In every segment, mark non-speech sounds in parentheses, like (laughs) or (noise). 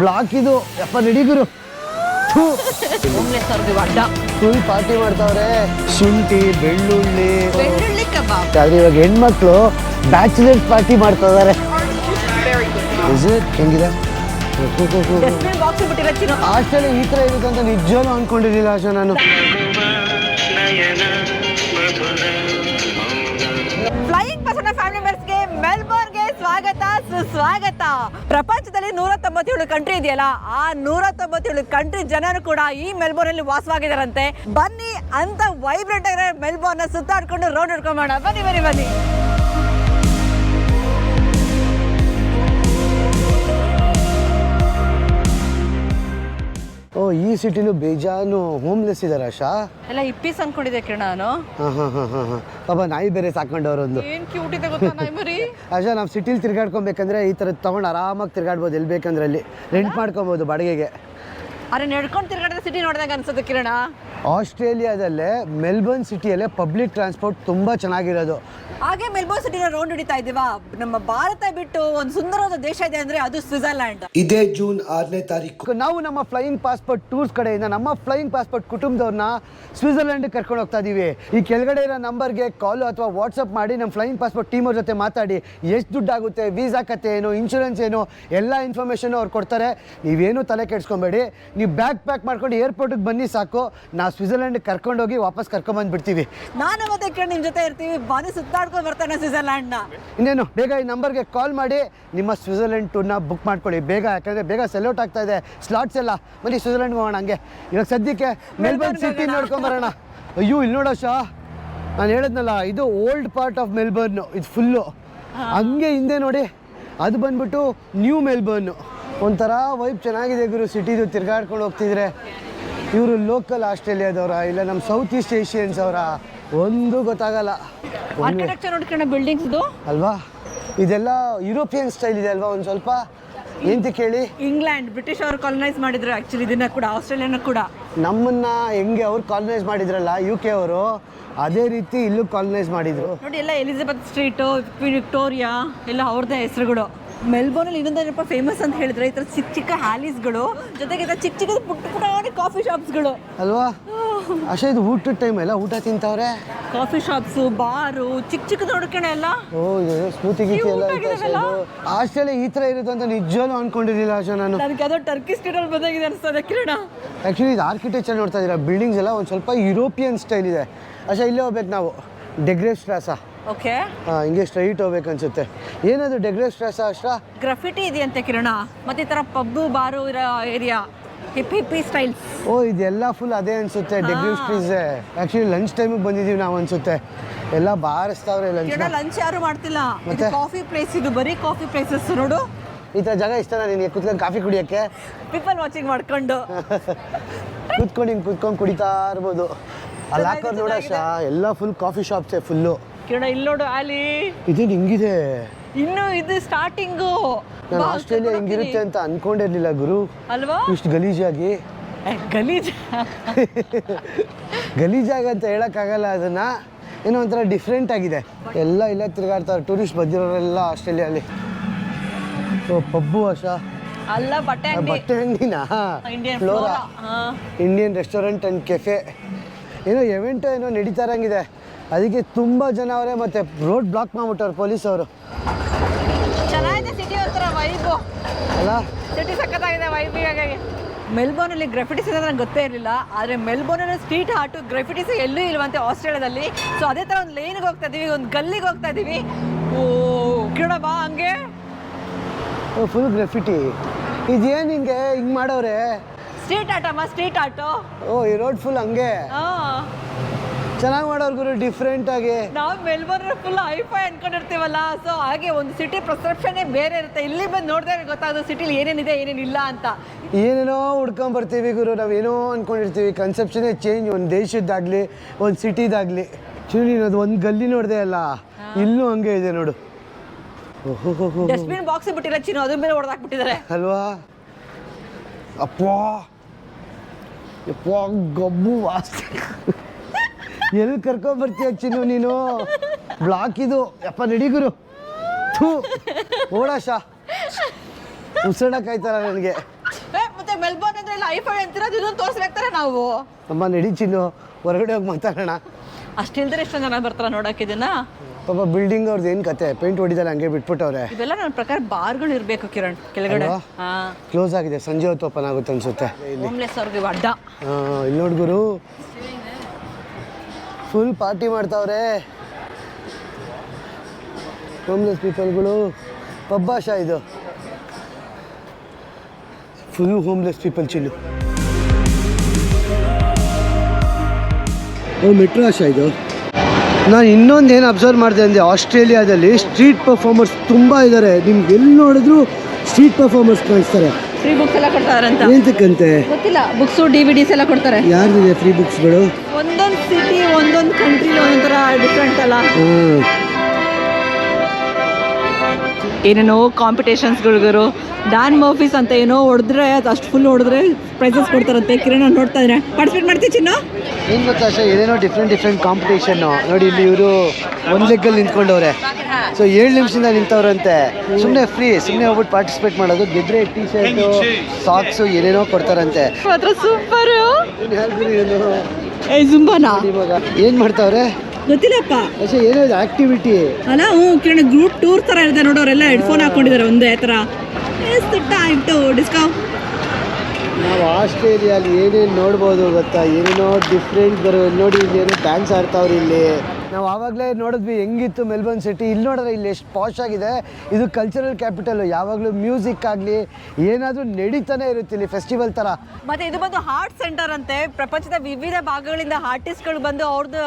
Block ಇದು. ಯಪ್ಪ ನಡಿಗುರು party ಮಾಡ್ತಾವ್ರೆ. ಶುಂಠಿ ಬೆಳ್ಳುಳ್ಳಿ. ಬೆಳ್ಳುಳ್ಳಿ ಕಬಾಬ್. ಆದ್ರೆ ಇವಾಗ ಹೆಣ್ಮಕ್ಳು ಬ್ಯಾಚುಲರ್ಸ್ ಪಾರ್ಟಿ ಮಾಡ್ತಾ ಇದಾರೆ? ಹೆಂಗಿದೆ? ಹಾಸ್ಟೆಲ್ ಈ ತರ ಇರುತ್ತೆ ಅಂತ ನಿಜವೂ ಅನ್ಕೊಂಡಿರ್ಲಿಲ್ಲ ಆಶಾ ನಾನು. ಸ್ವಾಗತ. ಪ್ರಪಂಚದಲ್ಲಿ ನೂರ ತೊಂಬತ್ತೇಳು ಕಂಟ್ರಿ ಇದೆಯಲ್ಲ ಆ ನೂರ ತೊಂಬತ್ತೇಳು ಕಂಟ್ರಿ ಜನರು ಕೂಡ ಈ ಮೆಲ್ಬೋರ್ನ್ ಅಲ್ಲಿ ವಾಸವಾಗಿದ್ದಾರಂತೆ. ಬನ್ನಿ ಅಂತ ವೈಬ್ರೆಂಟ್ ಆಗಿರೋ ಮೆಲ್ಬೋರ್ನ ಸುತ್ತಾಡ್ಕೊಂಡು ರೌಂಡ್ ಹಿಡ್ಕೊಂಬೋಣ ಬನ್ನಿ ಬನ್ನಿ ಬನ್ನಿ. ಓ ಈ ಸಿಟಿಲೂ ಬೇಜಾನು ಹೋಮ್ಲೆಸ್ ಇದಾರೆ ಶಾ ಎಲ್ಲ ಇಪ್ಪೀಸ್ ಅನ್ಕೊಂಡಿದ್ದೆ ಕಿರಣ ನಾನು. ಹಾ ಹಾ ಹಾ ಹಾ ಹಾ. ಪಾಪ ನಾಯಿ ಬೇರೆ ಸಾಕೊಂಡವ್ರೊಂದು ಏನ್ ಕ್ಯೂಟ್ ಇದೆ ಗೊತ್ತಾ ನಾಯಿ ಮರಿ? ಆಶಾ ನಾವು ಸಿಟಿಲಿ ತಿರ್ಗಾಡ್ಕೊಬೇಕಂದ್ರೆ ಈ ಥರದ್ದು ತೊಗೊಂಡು ಆರಾಮಾಗಿ ತಿರ್ಗಾಡ್ಬೋದು. ಎಲ್ಲಿ ಬೇಕಂದ್ರೆ ಅಲ್ಲಿ ರೆಂಟ್ ಮಾಡ್ಕೊಬೋದು ಬಾಡಿಗೆಗೆ. ಅರೆ, ನಡ್ಕೊಂಡು ತಿರ್ಗಾಡಿದ್ರೆ ಸಿಟಿ ನೋಡಿದಾಗ ಅನ್ಸುತ್ತೆ ಕಿರಣ. ಆಸ್ಟ್ರೇಲಿಯಾದಲ್ಲೇ ಮೆಲ್ಬರ್ನ್ ಸಿಟಿಯಲ್ಲೇ ಪಬ್ಲಿಕ್ ಟ್ರಾನ್ಸ್ಪೋರ್ಟ್ ತುಂಬ ಚೆನ್ನಾಗಿರೋದು. ಹಾಗೆ ಮೆಲ್ಬರ್ನ್ ಸಿಟಿನ ರೌಂಡ್ ಹಿಡಿತಾ ಇದೀವಾ ನಮ್ಮ ಭಾರತ ಬಿಟ್ಟು ಒಂದು ಸುಂದರವಾದ ದೇಶ ಇದೆ ಅಂದ್ರೆ ಅದು ಸ್ವಿಟ್ಜರ್ಲ್ಯಾಂಡ್. ಇದೇ ಜೂನ್ ಆರನೇ ತಾರೀಕು. ನಾವು ನಮ್ಮ ಫ್ಲೈಯಿಂಗ್ ಪಾಸ್ಪೋರ್ಟ್ ಟೂರ್ಸ್ ಕಡೆಯಿಂದ ನಮ್ಮ ಫ್ಲೈಯಿಂಗ್ ಪಾಸ್ಪೋರ್ಟ್ ಕುಟುಂಬದವ್ರನ್ನ ಸ್ವಿಟ್ಜರ್ಲೆಂಡ್ ಕರ್ಕೊಂಡು ಹೋಗ್ತಾ ಇದೀವಿ. ಈ ಕೆಳಗಡೆ ಇರೋ ನಂಬರ್ಗೆ ಕಾಲ್ ಅಥವಾ ವಾಟ್ಸಪ್ ಮಾಡಿ ನಮ್ಮ ಫ್ಲೈಯಿಂಗ್ ಪಾಸ್ಪೋರ್ಟ್ ಟೀಮ್ ಅವ್ರ ಜೊತೆ ಮಾತಾಡಿ ಎಷ್ಟು ದುಡ್ಡಾಗುತ್ತೆ ವೀಸಾ ಕತೆ ಏನು ಇನ್ಶೂರೆನ್ಸ್ ಏನು ಎಲ್ಲ ಇನ್ಫಾರ್ಮೇಷನ್ ಅವ್ರು ಕೊಡ್ತಾರೆ. ನೀವೇನು ತಲೆ ಕೆಡ್ಸ್ಕೊಬೇಡಿ. ನೀವು ಬ್ಯಾಗ್ ಪ್ಯಾಕ್ ಮಾಡ್ಕೊಂಡು ಏರ್ಪೋರ್ಟಿಗೆ ಬನ್ನಿ ಸಾಕು. ನಾವು ಸ್ವಿಟ್ಜರ್ಲೆಂಡ್ ಕರ್ಕೊಂಡೋಗಿ ವಾಪಸ್ ಕರ್ಕೊಂಬಂದ್ಬಿಡ್ತೀವಿ. ನಾನು ಮತ್ತೆ ನಿಮ್ಮ ನಿಮ್ ಜೊತೆ ಇರ್ತೀವಿ. ಬಾನಿ ಸುತ್ತಾಡ್ಕೊಂಡು ಬರ್ತಾನೆ ಸ್ವಿಟ್ಜರ್ಲ್ಯಾಂಡ್ನ ಇನ್ನೇನು ಬೇಗ ಈ ನಂಬರ್ಗೆ ಕಾಲ್ ಮಾಡಿ. ನಿಮ್ಮ ಸ್ವಿಟ್ಜರ್ಲೆಂಡ್ ಟೂರ್ನ ಬುಕ್ ಮಾಡ್ಕೊಳ್ಳಿ. ಬೇಗ ಯಾಕಂದ್ರೆ ಬೇಗ ಸೆಲ್ಔಟ್ ಆಗ್ತಾ ಇದೆ. ಸ್ಲಾಟ್ಸ್ ಎಲ್ಲ. ಬನ್ನಿ ಸ್ವಿಟ್ಜರ್ಲೆಂಡ್ ಹೋಗೋಣ ಹಂಗೆ. ಇವಾಗ ಸದ್ಯಕ್ಕೆ ಮೆಲ್ಬರ್ನ್ ಸಿಟಿ ನೋಡ್ಕೊಂಬರೋಣ ಅಯ್ಯೋ ಇಲ್ಲಿ ನೋಡೋ ಶಾ ನಾನು ಹೇಳಿದ್ನಲ್ಲ ಇದು ಓಲ್ಡ್ ಪಾರ್ಟ್ ಆಫ್ ಮೆಲ್ಬರ್ನ್ ಇದು ಫುಲ್ಲು ಹಂಗೆ ಹಿಂದೆ ನೋಡಿ. ಅದು ಬಂದ್ಬಿಟ್ಟು ನ್ಯೂ ಮೆಲ್ಬರ್ನ್ ಒಂಥರ ವೈಬ್ ಚೆನ್ನಾಗಿದೆ ಗುರು. ಸಿಟಿದು ತಿರ್ಗಾಡ್ಕೊಂಡು ಹೋಗ್ತಿದ್ರೆ. ಇವರು ಲೋಕಲ್ ಆಸ್ಟ್ರೇಲಿಯಾದವರ ಇಲ್ಲ ನಮ್ಮ ಸೌತ್ ಈಸ್ಟ್ ಏಷಿಯನ್ಸ್ ಅವರ? ಒಂದು ಗೊತ್ತಾಗಲ್ಲ. ಆರ್ಕಿಟೆಕ್ಚರ್ ನೋಡ್ಕೊಂಡ ಬಿಲ್ಡಿಂಗ್ಸ್ ಅಲ್ವಾ? ಇದೆಲ್ಲ ಯುರೋಪಿಯನ್ ಸ್ಟೈಲ್ ಇದೆ ಅಲ್ವಾ ಒಂದು ಸ್ವಲ್ಪ? ಎಂತ ಕೇಳಿ? ಇಂಗ್ಲೆಂಡ್ ಬ್ರಿಟಿಷ್ ಅವರು ಕಾಲನೈಸ್ ಮಾಡಿದ್ರು ಆಕ್ಚುಲಿ ಇದನ್ನ ಕೂಡ ಆಸ್ಟ್ರೇಲಿಯಾನ ಕೂಡ. ನಮ್ಮನ್ನ ಹೆಂಗೆ ಅವ್ರು ಕಾಲನೈಸ್ ಮಾಡಿದ್ರಲ್ಲ ಯು ಕೆ ಅವರು ಅದೇ ರೀತಿ ಇಲ್ಲೂ ಕಾಲನೈಸ್ ಮಾಡಿದ್ರು. ನೋಡಿ ಎಲ್ಲ ಎಲಿಜಬೆತ್ ಸ್ಟ್ರೀಟು ವಿಕ್ಟೋರಿಯಾ ಎಲ್ಲ ಅವ್ರದ್ದೇ ಹೆಸರುಗಳು. ಮೆಲ್ಬೋರ್ನಲ್ಲಿ ಇನ್ನೊಂದೇನಪ್ಪ ಫೇಮಸ್ ಅಂತ ಹೇಳಿದ್ರೆ ಈ ಥರ ಚಿಕ್ಕ ಚಿಕ್ಕ ಹ್ಯಾಲೀಸ್ಗಳು ಜೊತೆಗೆ ಚಿಕ್ಕ ಚಿಕ್ಕ ಪುಟ್ಟ ಪುಟಾಣಿ ಕಾಫಿ ಶಾಪ್ಸ್ಗಳು ಅಲ್ವಾ? ಅಷ್ಟೇ ಇದು ಊಟದ ಟೈಮ್ ಎಲ್ಲ ಊಟ ತಿಂತಾವ್ರೆ? ಕಾಫಿ ಶಾಪ್ಸ್ ಬಾರು ಚಿಕ್ಕ ಚಿಕ್ಕ ನೋಡ್ಕೊಂಡೆ ಎಲ್ಲ ಓ ಸ್ಮೂತಿ ಗೀತಿ ಎಲ್ಲ ಆಸ್ಟ್ರೇಲಿಯಾ ಈ ಥರ ಇರುತ್ತೆ ಅಂತ ನಿಜವೂ ಅನ್ಕೊಂಡಿರಲಿಲ್ಲ ಆಶಾ ನಾನು. ನನಗೆ ಯಾವುದೋ ಟರ್ಕಿ ಸ್ಟೇಟಲ್ಲಿ ಬಂದಾಗಿದೆ ಅನಿಸ್ತದೆ ಕಿರಣ. ಆ್ಯಕ್ಚುಲಿ ಇದು ಆರ್ಕಿಟೆಕ್ಚರ್ ನೋಡ್ತಾ ಇದ್ದೀರಾ ಬಿಲ್ಡಿಂಗ್ಸ್ ಎಲ್ಲ ಒಂದು ಸ್ವಲ್ಪ ಯುರೋಪಿಯನ್ ಸ್ಟೈಲ್ ಇದೆ. ಅಶಾ ಇಲ್ಲೇ ಹೋಗ್ಬೇಕು ನಾವು. ಡೆಗ್ರೇಸ್ ಸ್ಟ್ರಾಸ ಓಕೆ ಹಿಂಗೆ ಸ್ಟ್ರೈಟ್ ಹೋಗ್ಬೇಕು ಅನ್ಸುತ್ತೆ. ಏನದು ಡೆಕೋರೇಟ್ ಸ್ಟ್ರೆಸ್ ಅಷ್ಟ ಗ್ರಫಿಟಿ ಇದೆಯಂತೆ ಕಿರಣ? ಮತ್ತೆ ಈ ಥರ ಪಬ್ಬು ಬಾರು ಇರೋ ಏರಿಯಾ ಹಿಪ್ ಹಿಪ್ಪಿ ಸ್ಟೈಲ್ಸ್ ಓ ಇದೆಲ್ಲ ಫುಲ್ ಅದೇ ಅನ್ಸುತ್ತೆ ಡೆಗ್ರಿ ಸ್ಟ್ರೀಸ್ ಆ್ಯಕ್ಚುಲಿ ಲಂಚ್ ಟೈಮಿಗೆ ಬಂದಿದ್ದೀವಿ ನಾವು ಅನ್ಸುತ್ತೆ. ಎಲ್ಲ ಬಾರಿಸ್ತಾವ್ರೆ ಲಂಚ್ ಕಿರಣ ಲಂಚ್ ಯಾರು ಮಾಡ್ತಿಲ್ಲ? ಮತ್ತೆ? ಕಾಫಿ ಪ್ಲೇಸ್ ಇದು ಬರೀ ಕಾಫಿ ಪ್ಲೇಸಸ್ ನೋಡು. ಈ ಥರ ಜಾಗ ಇಷ್ಟನಾ ನಿನಗೆ? ಕುತ್ಕೊಂಡು ಕಾಫಿ ಕುಡಿಯೋಕ್ಕೆ? ಪೀಪಲ್ ವಾಚಿಂಗ್ ಮಾಡ್ಕೊಂಡು. ಕುತ್ಕೊಂಡು ಹಿಂಗೆ ಕುತ್ಕೊಂಡು ಕುಡಿತಾ ಇರ್ಬೋದು. ಅಲ್ಲಿ ಹಾಕೋದು ನೋಡ ಶಾ ಎಲ್ಲ ಫುಲ್ ಕಾಫಿ ಶಾಪ್ಸೇ ಫುಲ್ಲು ಕಿರಣ ಇಲ್ಲಿ ನೋಡು ಅಲ್ಲಿ ಇದು ಹಿಂಗಿದೆ ಇನ್ನು ಇದು ಸ್ಟಾರ್ಟಿಂಗು ನಾನು ಆಸ್ಟ್ರೇಲಿಯಾ ಹಿಂಗಿರುತ್ತೆ ಅಂತ ಅನ್ಕೊಂಡಿರ್ಲಿಲ್ಲ ಗುರು. ಅಲ್ವಾ? ಇಷ್ಟು ಗಲೀಜಾಗಿ. ಏ, ಗಲೀಜ್. (laughs) ಗಲೀಜಾಗಿ ಅಂತ ಹೇಳೋಕ್ಕಾಗಲ್ಲ ಅದನ್ನ. ಏನೋ ಒಂಥರ ಡಿಫ್ರೆಂಟ್ ಆಗಿದೆ. ಎಲ್ಲ ಇಲ್ಲ ತಿರುಗಾಡ್ತಾರೆ. ಟೂರಿಸ್ಟ್ ಬಂದಿರೋರೆಲ್ಲ ಆಸ್ಟ್ರೇಲಿಯಲ್ಲಿ ಸೊ ಪಬ್ಬು ಆಶಾ. ಅಲ್ಲ ಬಟ್ಟೆ ಆ, ಅಂಗಡಿ. ಬಟ್ಟೆ ಅಂಗಡಿನಾ? Indian Flora Indian restaurant and cafe ಏನೋ ಎವೆಂಟು ಏನೋ ನಡೀತಾ ಇರಂಗಿದೆ. ಅದಕ್ಕೆ ತುಂಬ ಜನ ಅವರೇ ಮತ್ತು ರೋಡ್ ಬ್ಲಾಕ್ ಮಾಡ್ಬಿಟ್ಟವ್ರು ಪೊಲೀಸ್ ಅವರು. ಚೆನ್ನಾಗಿದೆ ಸಿಟಿ ಒಂಥರ ವೈಬು ಅಲ್ಲ? ಸಿಟಿ ಸಖತ್ತಾಗಿದೆ ವೈಬ್ ಹಾಗಾಗಿ. ಮೆಲ್ಬೋರ್ನಲ್ಲಿ ಗ್ರಫಿಟೀಸ್ ಇದೆ ನಂಗೆ ಗೊತ್ತೇ ಇರಲಿಲ್ಲ ಆದರೆ ಮೆಲ್ಬೋರ್ನಲ್ಲಿ ಸ್ಟ್ರೀಟ್ ಆರ್ಟು ಗ್ರಾಫಿಟಿಸ್ ಎಲ್ಲೂ ಇಲ್ವಂತೆ ಆಸ್ಟ್ರೇಲಿಯಾದಲ್ಲಿ. ಸೊ ಅದೇ ಥರ ಒಂದು ಲೈನ್ಗೆ ಹೋಗ್ತಾ ಇದೀವಿ ಒಂದು ಗಲ್ಲಿಗೆ ಹೋಗ್ತಾ ಇದ್ದೀವಿ ಓ ಕಿರಣ ಬಾ ಹಂಗೆ. ಫುಲ್ ಗ್ರಫಿಟಿ ಇದೇನು ಹಿಂಗೆ ಹಿಂಗೆ ಮಾಡೋರೆ? ಸ್ಟ್ರೀಟ್ ಆಟಮ್ಮ ಸ್ಟ್ರೀಟ್ ಆಟೋ ಓ ಈ ರೋಡ್ ಫುಲ್ ಹಂಗೆ. ಹಾಂ. ಚೆನ್ನಾಗಿ ಮಾಡೋರು ಗುರು ಡಿಫ್ರೆಂಟ್ ಆಗಿ. ನಾವು ಮೆಲ್ಬೋರ್ನ್ ಫುಲ್ ಹೈಫೈ ಅನ್ಕೊಂಡಿರ್ತೀವಲ್ಲ ಸೊ ಹಾಗೆ ಒಂದು ಸಿಟಿ ಪ್ರಸೆಪ್ಷನ್ನೇ ಬೇರೆ ಇರುತ್ತೆ. ಇಲ್ಲಿ ಬಂದು ನೋಡಿದ್ರೆ ಗೊತ್ತಾಗೋದು ಸಿಟಿಲಿ ಏನೇನಿದೆ ಏನೇನಿಲ್ಲ ಅಂತ. ಏನೇನೋ ಹುಡ್ಕೊಂಡ್ ಬರ್ತೀವಿ ಗುರು ನಾವೇನೋ ಅನ್ಕೊಂಡಿರ್ತೀವಿ. ಕನ್ಸೆಪ್ಷನೇ ಚೇಂಜ್ ಒಂದು ದೇಶದ್ದಾಗಲಿ ಒಂದು ಸಿಟಿದಾಗಲಿ ಚೂರು ನೀನು ಅದು ಒಂದು ಗಲ್ಲಿ ನೋಡಿದೆ ಅಲ್ಲ. ಇಲ್ಲೂ ಹಂಗೆ ಇದೆ ನೋಡು. ಓಹೋ ಡಸ್ಟ್ಬಿನ್ ಬಾಕ್ಸ್ ಬಿಟ್ಟಿಲ್ಲ ಚಿನ್ನು ಅದ್ರ ಮೇಲೆ ಹೊಡೆದಾಕ್ಬಿಟ್ಟಿದ್ದಾರೆ ಅಲ್ವಾ? ಅಪ್ಪ. ಯಪ್ಪ ಗಬ್ಬು ವಾಸ್ತೆ. ಎಲ್ಲಿ ಕರ್ಕೊಂಬರ್ತೀಯ ಚಿನ್ನು ನೀನು? ಬ್ಲಾಕ್ ಇದು. ಯಪ್ಪ ನಡಿಗುರು ಥೂ. ಓಡಾಶ ಆಯ್ತಾರ ನನಗೆ. ಮತ್ತೆ ಮೆಲ್ಬೋರ್ನ್ ಅಂದ್ರೆ ಇಲ್ಲ ಐಫೈ ಅಂತಿರೋದು ಇದನ್ನು ತೋರಿಸ್ಬೇಕಾರೆ ನಾವು? ಅಮ್ಮ ನಡಿ ಚಿನ್ನು. ಹೊರಗಡೆ ಹೋಗಿ ಮಾತಾಡೋಣ. ಅಷ್ಟಿಲ್ದ್ರೆ ಎಷ್ಟೊಂದು ಜನ ಬರ್ತಾರ ನೋಡಕ್ಕೆ ಇದನ್ನ? ಪಾಪ ಬಿಲ್ಡಿಂಗ್ ಅವ್ರದ್ದು ಏನು ಕತೆ? ಪೇಂಟ್ ಹೊಡಿದಲ್ಲ ಹಂಗೆ ಬಿಟ್ಬಿಟ್ಟವ್ರೆ. ಇವೆಲ್ಲ ನನ್ನ ಪ್ರಕಾರ ಬಾರ್ಗಳು ಇರಬೇಕು ಕಿರಣ್ ಕೆಳಗಡೆ. ಅಲ್ವಾ? ಕ್ಲೋಸ್ ಆಗಿದೆ. ಸಂಜೆ ಹೊತ್ತು ಓಪನ್ ಆಗುತ್ತೆ ಅನ್ಸುತ್ತೆ. ಹೋಮ್ಲೆಸ್ ಅವ್ರಿಗೆ ಅಡ್ಡ ಆ, ಇಲ್ಲಿ ನೋಡ್ ಗುರು. ಫುಲ್ ಪಾರ್ಟಿ ಮಾಡ್ತಾವ್ರೆ. ಹೋಮ್ಲೆಸ್ ಪೀಪಲ್ಗಳು ಪಬ್ಬಾಶ ಇದು. ಫುಲ್ ಹೋಮ್ಲೆಸ್ ಪೀಪಲ್ ಚಿಲ್ಲು ಓ ಮೆಟ್ರೋ ಆಶಾ ಇದು? ನಾನು ಇನ್ನೊಂದು ಏನು ಅಬ್ಸರ್ವ್ ಮಾಡಿದೆ ಅಂದರೆ ಆಸ್ಟ್ರೇಲಿಯಾದಲ್ಲಿ ಸ್ಟ್ರೀಟ್ ಪರ್ಫಾರ್ಮರ್ಸ್ ತುಂಬ ಇದ್ದಾರೆ ನಿಮ್ಗೆ ಎಲ್ಲಿ ನೋಡಿದ್ರು ಸ್ಟ್ರೀಟ್ ಪರ್ಫಾರ್ಮರ್ಸ್ ಕಾಣಿಸ್ತಾರೆ? ಫ್ರೀ ಬುಕ್ಸ್ ಎಲ್ಲ ಕೊಡ್ತಾರಂತ ಎಂತಕ್ಕಂತೆ? ಗೊತ್ತಿಲ್ಲ ಬುಕ್ಸು ಡಿ ವಿ ಡಿಸ್ ಎಲ್ಲ ಕೊಡ್ತಾರೆ. ಯಾರ್ದಿದೆ ಫ್ರೀ ಬುಕ್ಸ್ಗಳು ಒಂದೊಂದು ಸಿಟಿ ಒಂದೊಂದು ಕಂಟ್ರಿ ಒಂಥರ ಡಿಫ್ರೆಂಟ್ ಅಲ್ಲ. ಏನೇನೋ ಕಾಂಪಿಟೇಷನ್ಸ್ಗಳಿಗರು ಡ್ಯಾನ್ ಮರ್ಫೀಸ್ ಅಂತ ಏನೋ ಹೊಡೆದ್ರೆ ಅದು ಅಷ್ಟು ಫುಲ್ ಹೊಡೆದ್ರೆ ಪ್ರೈಸಸ್ ಕೊಡ್ತಾರಂತೆ. ಕಿರಣ್ ನೋಡ್ತಾ ಇದ್ರೆ. ಪಾರ್ಟಿಸಿಪೇಟ್ ಮಾಡ್ತೀವಿ ಚಿನ್ನ? ಏನು ಗೊತ್ತಾ ಅಷ್ಟೇ ಏನೇನೋ ಡಿಫ್ರೆಂಟ್ ಡಿಫ್ರೆಂಟ್ ಕಾಂಪಿಟೇಷನ್ನು ನೋಡಿ ಇಲ್ಲಿ ಇವರು ಒಂದು ಲೆಗ್ಗಲ್ಲಿ ನಿಂತ್ಕೊಂಡವ್ರೆ. ಸೊ ಏಳು ನಿಮಿಷದಿಂದ ನಿಂತವ್ರಂತೆ. ಸುಮ್ಮನೆ ಫ್ರೀ ಸುಮ್ಮನೆ ಹೋಗ್ಬಿಟ್ಟು ಪಾರ್ಟಿಸಿಪೇಟ್ ಮಾಡೋದು. ಗೆದ್ರೆ ಟೀ ಶರ್ಟು ಸಾಕ್ಸು ಏನೇನೋ ಕೊಡ್ತಾರಂತೆ. ಸೂಪರು ಏ ಜುಂಬಾನಾ? ಏನು ಮಾಡ್ತಾವ್ರೆ? ಗೊತ್ತಿಲ್ಲಪ್ಪ. ಅಷ್ಟೇ ಏನೋ ಇದು ಆಕ್ಟಿವಿಟಿ ಅಲ್ಲ ಹ್ಞೂ ಕಿರಣ್ ಗ್ರೂಪ್ ಟೂರ್ ಥರ ಇದೆ ನೋಡೋರೆಲ್ಲ ಹೆಡ್ಫೋನ್ ಹಾಕೊಂಡಿದ್ದಾರೆ ಒಂದೇ ಥರ. ಟೈಮ್ ಟು ಡಿಸ್ಕೌಂಟ್ ನಾವು ಆಸ್ಟ್ರೇಲಿಯಲ್ಲಿ ಏನೇನು ನೋಡ್ಬೋದು ಗೊತ್ತಾ? ಏನೇನೋ ಡಿಫ್ರೆಂಟ್ ಬರೋ ನೋಡಿ ಇಲ್ಲಿ ಏನೋ ಡ್ಯಾನ್ಸ್ ಆಡ್ತಾವ್ರಿ ಇಲ್ಲಿ. ನಾವು ಆವಾಗಲೇ ನೋಡಿದ್ವಿ, ಹೆಂಗಿತ್ತು ಮೆಲ್ಬರ್ನ್ ಸಿಟಿ. ಇಲ್ಲಿ ನೋಡಿದ್ರೆ ಇಲ್ಲಿ ಎಷ್ಟು ಪಾಶ್ ಆಗಿದೆ. ಇದು ಕಲ್ಚರಲ್ ಕ್ಯಾಪಿಟಲ್ ಯಾವಾಗಲೂ ಮ್ಯೂಸಿಕ್ ಆಗಲಿ, ಏನಾದರೂ ನಡೀತಾನೆ ಇರುತ್ತೆ ಇಲ್ಲಿ ಫೆಸ್ಟಿವಲ್ ಥರ ಮತ್ತೆ ಇದು ಬಂದು ಹಾರ್ಟ್ ಸೆಂಟರ್ ಅಂತೆ. ಪ್ರಪಂಚದ ವಿವಿಧ ಭಾಗಗಳಿಂದ ಆರ್ಟಿಸ್ಟ್ಗಳು ಬಂದು ಅವ್ರದ್ದು